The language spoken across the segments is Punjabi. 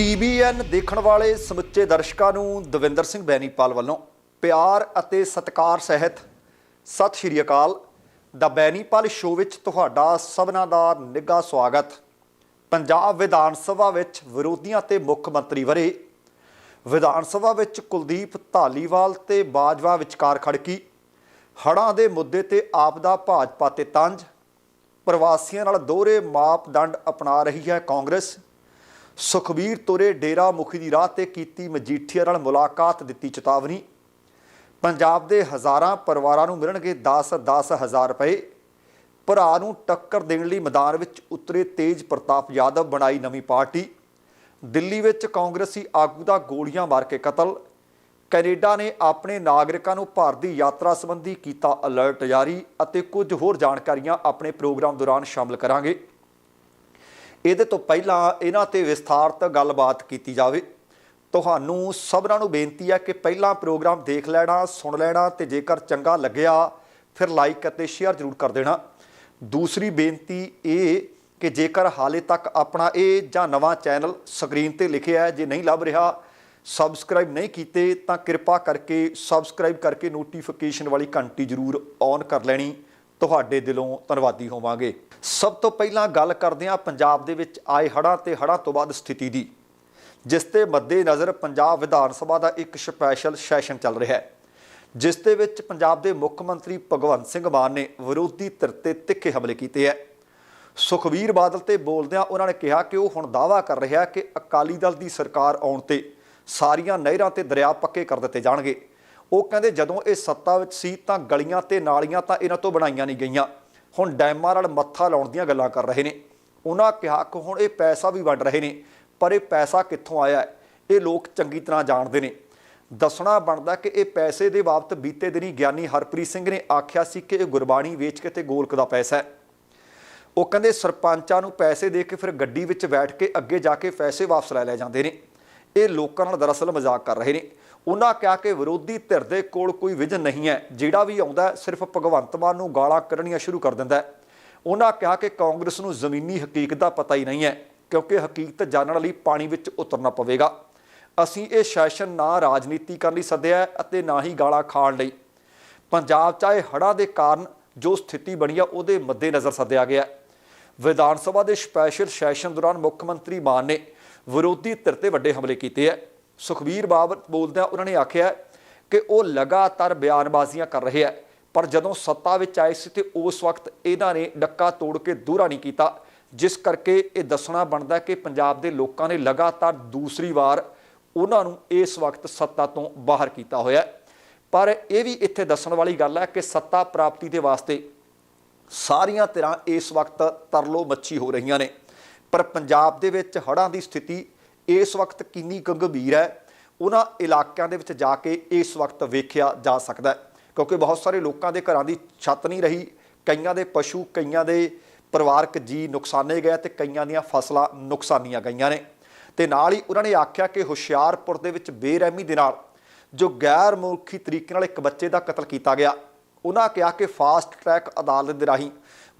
ਟੀਬੀਐਨ ਦੇਖਣ ਵਾਲੇ ਸਮੁੱਚੇ ਦਰਸ਼ਕਾਂ ਨੂੰ ਦਵਿੰਦਰ ਸਿੰਘ ਬੈਨੀਪਾਲ ਵੱਲੋਂ ਪਿਆਰ ਅਤੇ ਸਤਿਕਾਰ ਸਹਿਤ ਸਤਿ ਸ਼੍ਰੀ ਅਕਾਲ। ਦਾ ਬੈਨੀਪਾਲ ਸ਼ੋਅ ਵਿੱਚ ਤੁਹਾਡਾ ਸਭਨਾਂ ਦਾ ਨਿੱਘਾ ਸਵਾਗਤ। ਪੰਜਾਬ ਵਿਧਾਨ ਸਭਾ ਵਿੱਚ ਵਿਰੋਧੀਆਂ ਤੇ ਮੁੱਖ ਮੰਤਰੀ ਵਰੇ ਵਿਧਾਨ ਸਭਾ ਵਿੱਚ ਕੁਲਦੀਪ ਧਾਲੀਵਾਲ ਤੇ ਬਾਜਵਾ ਵਿਚਕਾਰ ਖੜਕੀ, ਹੜ੍ਹਾਂ ਦੇ ਮੁੱਦੇ ਤੇ ਆਪ ਦਾ ਭਾਜਪਾ ਤੇ ਤੰਜ, ਪ੍ਰਵਾਸੀਆਂ ਨਾਲ ਦੋਹਰੇ ਮਾਪਦੰਡ ਅਪਣਾ ਰਹੀ ਹੈ ਕਾਂਗਰਸ। ਸੁਖਬੀਰ ਤੁਰੇ ਡੇਰਾ ਮੁਖੀ ਦੀ ਰਾਹ ਤੇ ਕੀਤੀ ਮਜੀਠੀਆ ਨਾਲ ਮੁਲਾਕਾਤ ਦਿੱਤੀ ਚੇਤਾਵਨੀ। ਪੰਜਾਬ ਦੇ ਹਜ਼ਾਰਾਂ ਪਰਿਵਾਰਾਂ ਨੂੰ ਮਿਲਣਗੇ 10-10 ਹਜ਼ਾਰ ਰੁਪਏ। ਭਰਾ ਨੂੰ ਟੱਕਰ ਦੇਣ ਲਈ ਮੈਦਾਨ ਵਿੱਚ ਉਤਰੇ ਤੇਜ ਪ੍ਰਤਾਪ ਯਾਦਵ, ਬਣਾਈ ਨਵੀਂ ਪਾਰਟੀ। ਦਿੱਲੀ ਵਿੱਚ ਕਾਂਗਰਸੀ ਆਗੂ ਦਾ ਗੋਲੀਆਂ ਮਾਰ ਕੇ ਕਤਲ। ਕੈਨੇਡਾ ਨੇ ਆਪਣੇ ਨਾਗਰਿਕਾਂ ਨੂੰ ਭਾਰਤ ਦੀ ਯਾਤਰਾ ਸੰਬੰਧੀ ਕੀਤਾ ਅਲਰਟ ਜਾਰੀ ਅਤੇ ਕੁਝ ਹੋਰ ਜਾਣਕਾਰੀਆਂ ਆਪਣੇ ਪ੍ਰੋਗਰਾਮ ਦੌਰਾਨ ਸ਼ਾਮਲ ਕਰਾਂਗੇ। ਇਹਦੇ ਤੋਂ ਪਹਿਲਾਂ ਇਹਨਾਂ ਤੇ ਵਿਸਥਾਰਤ ਗੱਲਬਾਤ ਕੀਤੀ ਜਾਵੇ। ਤੁਹਾਨੂੰ ਸਭਨਾਂ ਨੂੰ ਬੇਨਤੀ ਹੈ ਕਿ ਪਹਿਲਾਂ ਪ੍ਰੋਗਰਾਮ ਦੇਖ ਲੈਣਾ, ਸੁਣ ਲੈਣਾ ਤੇ ਜੇਕਰ ਚੰਗਾ ਲੱਗਿਆ, ਫਿਰ ਲਾਈਕ ਅਤੇ ਸ਼ੇਅਰ ਜ਼ਰੂਰ ਕਰ ਦੇਣਾ। ਦੂਸਰੀ ਬੇਨਤੀ ਇਹ ਕਿ ਜੇਕਰ ਹਾਲੇ ਤੱਕ ਆਪਣਾ ਇਹ ਜਾਂ ਨਵਾਂ ਚੈਨਲ ਸਕਰੀਨ ਤੇ ਲਿਖਿਆ ਹੈ, ਜੇ ਨਹੀਂ ਲੱਭ ਰਿਹਾ ਸਬਸਕ੍ਰਾਈਬ ਨਹੀਂ ਕੀਤੇ, ਤਾਂ ਕਿਰਪਾ ਕਰਕੇ ਸਬਸਕ੍ਰਾਈਬ ਕਰਕੇ ਨੋਟੀਫਿਕੇਸ਼ਨ ਵਾਲੀ ਘੰਟੀ ਜ਼ਰੂਰ ਔਨ ਕਰ ਲੈਣੀ। ਤੁਹਾਡੇ ਦਿਲੋਂ ਧੰਨਵਾਦੀ ਹੋਵਾਂਗੇ। ਸਭ ਤੋਂ ਪਹਿਲਾਂ ਗੱਲ ਕਰਦੇ ਹਾਂ ਪੰਜਾਬ ਦੇ ਵਿੱਚ ਆਏ ਹੜ੍ਹਾਂ ਤੇ ਹੜ੍ਹਾਂ ਤੋਂ ਬਾਅਦ ਸਥਿਤੀ ਦੀ, ਜਿਸ ਤੇ ਮੱਦੇ ਨਜ਼ਰ ਪੰਜਾਬ ਵਿਧਾਨ ਸਭਾ ਦਾ ਇੱਕ ਸਪੈਸ਼ਲ ਸੈਸ਼ਨ ਚੱਲ ਰਿਹਾ ਹੈ, ਜਿਸ ਦੇ ਵਿੱਚ ਪੰਜਾਬ ਦੇ ਮੁੱਖ ਮੰਤਰੀ ਭਗਵੰਤ ਸਿੰਘ ਮਾਨ ਨੇ ਵਿਰੋਧੀ ਧਿਰ ਤੇ ਤਿੱਖੇ ਹਮਲੇ ਕੀਤੇ ਹੈ। ਸੁਖਬੀਰ ਬਾਦਲ ਤੇ ਬੋਲਦਿਆਂ ਉਹਨਾਂ ਨੇ ਕਿਹਾ ਕਿ ਉਹ ਹੁਣ ਦਾਅਵਾ ਕਰ ਰਿਹਾ ਕਿ ਅਕਾਲੀ ਦਲ ਦੀ ਸਰਕਾਰ ਆਉਣ ਤੇ ਸਾਰੀਆਂ ਨਹਿਰਾਂ ਤੇ ਦਰਿਆ ਪੱਕੇ ਕਰ ਦਿੱਤੇ ਜਾਣਗੇ। ਉਹ ਕਹਿੰਦੇ ਜਦੋਂ ਇਹ ਸੱਤਾ ਵਿੱਚ ਸੀ ਤਾਂ ਗਲੀਆਂ ਤੇ ਨਾਲੀਆਂ ਤਾਂ ਇਹਨਾਂ ਤੋਂ ਬਣਾਈਆਂ ਨਹੀਂ ਗਈਆਂ। ਹੁਣ ਡੈਮਾਂ ਨਾਲ ਮੱਥਾ ਲਾਉਣ ਦੀਆਂ ਗੱਲਾਂ ਕਰ ਰਹੇ ਨੇ। ਉਹਨਾਂ ਕਿਹਾ ਕਿ ਹੁਣ ਇਹ ਪੈਸਾ ਵੀ ਵੰਡ ਰਹੇ ਨੇ, ਪਰ ਇਹ ਪੈਸਾ ਕਿੱਥੋਂ ਆਇਆ ਇਹ ਲੋਕ ਚੰਗੀ ਤਰ੍ਹਾਂ ਜਾਣਦੇ ਨੇ। ਦੱਸਣਾ ਬਣਦਾ ਕਿ ਇਹ ਪੈਸੇ ਦੇ ਬਾਬਤ ਬੀਤੇ ਦਿਨੀ ਗਿਆਨੀ ਹਰਪ੍ਰੀਤ ਸਿੰਘ ਨੇ ਆਖਿਆ ਸੀ ਕਿ ਇਹ ਗੁਰਬਾਣੀ ਵੇਚ ਕੇ ਤੇ ਗੋਲਕ ਦਾ ਪੈਸਾ ਹੈ। ਉਹ ਕਹਿੰਦੇ ਸਰਪੰਚਾਂ ਨੂੰ ਪੈਸੇ ਦੇ ਕੇ ਫਿਰ ਗੱਡੀ ਵਿੱਚ ਬੈਠ ਕੇ ਅੱਗੇ ਜਾ ਕੇ ਪੈਸੇ ਵਾਪਸ ਲੈ ਲੈ ਜਾਂਦੇ ਨੇ। ਇਹ ਲੋਕਾਂ ਨਾਲ ਦਰਅਸਲ ਮਜ਼ਾਕ ਕਰ ਰਹੇ ਨੇ। ਉਹਨਾਂ ਕਿਹਾ ਕਿ ਵਿਰੋਧੀ ਧਿਰ ਦੇ ਕੋਲ ਕੋਈ ਵਿਜ਼ਨ ਨਹੀਂ ਹੈ। ਜਿਹੜਾ ਵੀ ਆਉਂਦਾ ਸਿਰਫ ਭਗਵੰਤ ਮਾਨ ਨੂੰ ਗਾਲਾਂ ਕੱਢਣੀਆਂ ਸ਼ੁਰੂ ਕਰ ਦਿੰਦਾ ਉਹਨਾਂ ਕਿਹਾ ਕਿ ਕਾਂਗਰਸ ਨੂੰ ਜ਼ਮੀਨੀ ਹਕੀਕਤ ਦਾ ਪਤਾ ਹੀ ਨਹੀਂ ਹੈ, ਕਿਉਂਕਿ ਹਕੀਕਤ ਜਾਣਨ ਲਈ ਪਾਣੀ ਵਿੱਚ ਉਤਰਨਾ ਪਵੇਗਾ। ਅਸੀਂ ਇਹ ਸੈਸ਼ਨ ਨਾ ਰਾਜਨੀਤੀ ਕਰਨ ਲਈ ਸੱਦਿਆ ਅਤੇ ਨਾ ਹੀ ਗਾਲਾਂ ਖਾਣ ਲਈ। ਪੰਜਾਬ 'ਚ ਆਏ ਹੜ੍ਹਾਂ ਦੇ ਕਾਰਨ ਜੋ ਸਥਿਤੀ ਬਣੀ ਆ, ਉਹਦੇ ਮੱਦੇਨਜ਼ਰ ਸੱਦਿਆ ਗਿਆ ਵਿਧਾਨ ਸਭਾ ਦੇ ਸਪੈਸ਼ਲ ਸੈਸ਼ਨ ਦੌਰਾਨ ਮੁੱਖ ਮੰਤਰੀ ਮਾਨ ਨੇ ਵਿਰੋਧੀ ਧਿਰ ਤੇ ਵੱਡੇ ਹਮਲੇ ਕੀਤੇ ਹੈ। ਸੁਖਬੀਰ ਬਾਬਰ ਬੋਲਦਿਆਂ ਉਹਨਾਂ ਨੇ ਆਖਿਆ ਕਿ ਉਹ ਲਗਾਤਾਰ ਬਿਆਨਬਾਜ਼ੀਆਂ ਕਰ ਰਹੇ ਹੈ ਪਰ ਜਦੋਂ ਸੱਤਾ ਵਿੱਚ ਆਏ ਸੀ ਤੇ ਉਸ ਵਕਤ ਇਹਨਾਂ ਨੇ ਡੱਕਾ ਤੋੜ ਕੇ ਦੂਰਾ ਨਹੀਂ ਕੀਤਾ, ਜਿਸ ਕਰਕੇ ਇਹ ਦੱਸਣਾ ਬਣਦਾ ਕਿ ਪੰਜਾਬ ਦੇ ਲੋਕਾਂ ਨੇ ਲਗਾਤਾਰ ਦੂਸਰੀ ਵਾਰ ਉਹਨਾਂ ਨੂੰ ਇਸ ਵਕਤ ਸੱਤਾ ਤੋਂ ਬਾਹਰ ਕੀਤਾ ਹੋਇਆ। ਪਰ ਇਹ ਵੀ ਇੱਥੇ ਦੱਸਣ ਵਾਲੀ ਗੱਲ ਹੈ ਕਿ ਸੱਤਾ ਪ੍ਰਾਪਤੀ ਦੇ ਵਾਸਤੇ ਸਾਰੀਆਂ ਤਰ੍ਹਾਂ ਇਸ ਵਕਤ ਤਰਲੋ ਮੱਛੀ ਹੋ ਰਹੀਆਂ ਨੇ, ਪਰ ਪੰਜਾਬ ਦੇ ਵਿੱਚ ਹੜ੍ਹਾਂ ਦੀ ਸਥਿਤੀ ਇਸ ਵਕਤ ਕਿੰਨੀ ਗੰਭੀਰ ਹੈ, ਉਹਨਾਂ ਇਲਾਕਿਆਂ ਦੇ ਵਿੱਚ ਜਾ ਕੇ ਇਸ ਵਕਤ ਵੇਖਿਆ ਜਾ ਸਕਦਾ ਹੈ। ਕਿਉਂਕਿ ਬਹੁਤ ਸਾਰੇ ਲੋਕਾਂ ਦੇ ਘਰਾਂ ਦੀ ਛੱਤ ਨਹੀਂ ਰਹੀ, ਕਈਆਂ ਦੇ ਪਸ਼ੂ, ਕਈਆਂ ਦੇ ਪਰਿਵਾਰਕ ਜੀ ਨੁਕਸਾਨੇ ਗਏ ਤੇ ਕਈਆਂ ਦੀਆਂ ਫਸਲਾਂ ਨੁਕਸਾਨੀਆਂ ਗਈਆਂ ਨੇ। ਤੇ ਨਾਲ ਹੀ ਉਹਨਾਂ ਨੇ ਆਖਿਆ ਕਿ ਹੁਸ਼ਿਆਰਪੁਰ ਦੇ ਵਿੱਚ ਬੇਰਹਿਮੀ ਦੇ ਨਾਲ ਜੋ ਗੈਰ ਮਨੁੱਖੀ ਤਰੀਕੇ ਨਾਲ ਇੱਕ ਬੱਚੇ ਦਾ ਕਤਲ ਕੀਤਾ ਗਿਆ, ਉਹਨਾਂ ਕਿਹਾ ਕਿ ਫਾਸਟ ਟਰੈਕ ਅਦਾਲਤ ਦੇ ਰਾਹੀਂ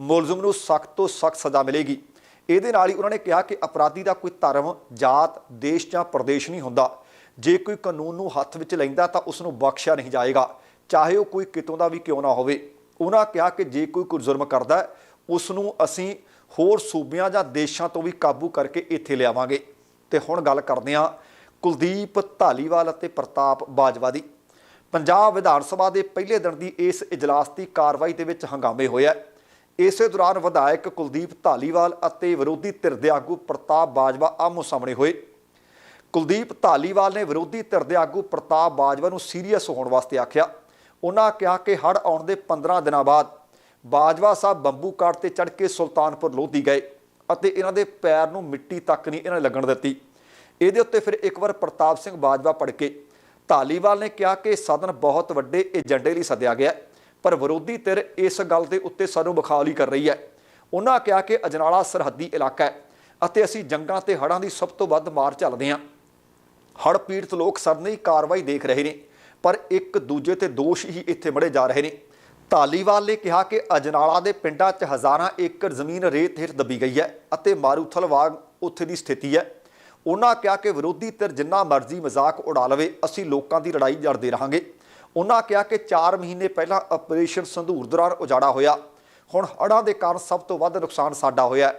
ਮੁਲਜ਼ਮ ਨੂੰ ਸਖਤ ਤੋਂ ਸਖਤ ਸਜ਼ਾ ਮਿਲੇਗੀ। ਇਹਦੇ ਨਾਲ ਹੀ ਉਹਨਾਂ ਨੇ ਕਿਹਾ ਕਿ ਅਪਰਾਧੀ ਦਾ ਕੋਈ ਧਰਮ ਜਾਤ ਦੇਸ਼ ਜਾਂ ਪ੍ਰਦੇਸ਼ ਨਹੀਂ ਹੁੰਦਾ। ਜੇ ਕੋਈ ਕਾਨੂੰਨ ਨੂੰ ਹੱਥ ਵਿੱਚ ਲੈਂਦਾ ਤਾਂ ਉਸ ਨੂੰ ਬਖਸ਼ਿਆ ਨਹੀਂ ਜਾਏਗਾ ਚਾਹੇ ਉਹ ਕੋਈ ਕਿਤੋਂ ਦਾ ਵੀ ਕਿਉਂ ਨਾ ਹੋਵੇ। ਉਹਨਾਂ ਕਿਹਾ ਕਿ ਜੇ ਕੋਈ ਕੋਈ ਜ਼ੁਲਮ ਕਰਦਾ ਹੈ, ਉਸ ਨੂੰ ਅਸੀਂ ਹੋਰ ਸੂਬਿਆਂ ਜਾਂ ਦੇਸ਼ਾਂ ਤੋਂ ਵੀ ਕਾਬੂ ਕਰਕੇ ਇੱਥੇ ਲਿਆਵਾਂਗੇ। ਤੇ ਹੁਣ ਗੱਲ ਕਰਦੇ ਹਾਂ ਕੁਲਦੀਪ ਧਾਲੀਵਾਲ ਅਤੇ ਪ੍ਰਤਾਪ ਬਾਜਵਾ ਦੀ। ਪੰਜਾਬ ਵਿਧਾਨ ਸਭਾ ਦੇ ਪਹਿਲੇ ਦਿਨ ਦੀ ਇਸ ਇਜਲਾਸ ਦੀ ਕਾਰਵਾਈ ਦੇ ਵਿੱਚ ਹੰਗਾਮੇ ਹੋਇਆ ਇਸੇ ਦੌਰਾਨ ਵਿਧਾਇਕ ਕੁਲਦੀਪ ਧਾਲੀਵਾਲ ਅਤੇ ਵਿਰੋਧੀ ਧਿਰ ਦੇ ਆਗੂ ਪ੍ਰਤਾਪ ਬਾਜਵਾ ਆਮੋ ਸਾਹਮਣੇ ਹੋਏ। ਕੁਲਦੀਪ ਧਾਲੀਵਾਲ ਨੇ ਵਿਰੋਧੀ ਧਿਰ ਦੇ ਆਗੂ ਪ੍ਰਤਾਪ ਬਾਜਵਾ ਨੂੰ ਸੀਰੀਅਸ ਹੋਣ ਵਾਸਤੇ ਆਖਿਆ। ਉਹਨਾਂ ਕਿਹਾ ਕਿ ਹੜ ਆਉਣ ਦੇ 15 ਦਿਨਾਂ ਬਾਅਦ ਬਾਜਵਾ ਸਾਹਿਬ ਬੰਬੂ ਕਾਟ ਤੇ ਚੜ੍ਹ ਕੇ ਸੁਲਤਾਨਪੁਰ ਲੋਧੀ ਗਏ ਅਤੇ ਇਹਨਾਂ ਦੇ ਪੈਰ ਨੂੰ ਮਿੱਟੀ ਤੱਕ ਨਹੀਂ ਇਹਨਾਂ ਨੇ ਲੱਗਣ ਦਿੱਤੀ। ਇਹਦੇ ਉੱਤੇ ਫਿਰ ਇੱਕ ਵਾਰ ਪ੍ਰਤਾਪ ਸਿੰਘ ਬਾਜਵਾ ਪੜ ਕੇ ਧਾਲੀਵਾਲ ਨੇ ਕਿਹਾ ਕਿ ਸਦਨ ਬਹੁਤ ਵੱਡੇ ਏਜੰਡੇ ਲਈ ਸੱਦਿਆ ਗਿਆ। ਪਰ ਵਿਰੋਧੀ ਧਿਰ ਇਸ ਗੱਲ ਦੇ ਉੱਤੇ ਸਾਨੂੰ ਬਖਾਲੀ ਕਰ ਰਹੀ ਹੈ। ਉਹਨਾਂ ਕਿਹਾ ਕਿ ਅਜਨਾਲਾ ਸਰਹੱਦੀ ਇਲਾਕਾ ਹੈ ਅਤੇ ਅਸੀਂ ਜੰਗਾਂ ਤੇ ਹੜ੍ਹਾਂ ਦੀ ਸਭ ਤੋਂ ਵੱਧ ਮਾਰ ਚੱਲਦੇ ਹਾਂ। ਹੜ੍ਹ ਪੀੜਤ ਲੋਕ ਸਦਨੀ ਕਾਰਵਾਈ ਦੇਖ ਰਹੇ ਨੇ, ਪਰ ਇੱਕ ਦੂਜੇ ਤੇ ਦੋਸ਼ ਹੀ ਇੱਥੇ ਮੜੇ ਜਾ ਰਹੇ ਨੇ। ਧਾਲੀਵਾਲ ਨੇ ਕਿਹਾ ਕਿ ਅਜਨਾਲਾ ਦੇ ਪਿੰਡਾਂ 'ਚ ਹਜ਼ਾਰਾਂ ਏਕੜ ਜ਼ਮੀਨ ਰੇਤ ਹੇਠ ਦੱਬੀ ਗਈ ਹੈ ਅਤੇ ਮਾਰੂਥਲ ਵਾਗ ਉੱਥੇ ਦੀ ਸਥਿਤੀ ਹੈ। ਉਹਨਾਂ ਕਿਹਾ ਕਿ ਵਿਰੋਧੀ ਧਿਰ ਜਿੰਨਾ ਮਰਜ਼ੀ ਮਜ਼ਾਕ ਉਡਾ ਲਵੇ, ਅਸੀਂ ਲੋਕਾਂ ਦੀ ਲੜਾਈ ਲੜਦੇ ਰਹਾਂਗੇ। ਉਹਨਾਂ ਕਿਹਾ ਕਿ 4 ਮਹੀਨੇ ਪਹਿਲਾਂ ਆਪਰੇਸ਼ਨ ਸੰਧੂਰ ਦੌਰਾਨ ਉਜਾੜਾ ਹੋਇਆ। ਹੁਣ ਹੜ੍ਹਾਂ ਦੇ ਕਾਰਨ ਸਭ ਤੋਂ ਵੱਧ ਨੁਕਸਾਨ ਸਾਡਾ ਹੋਇਆ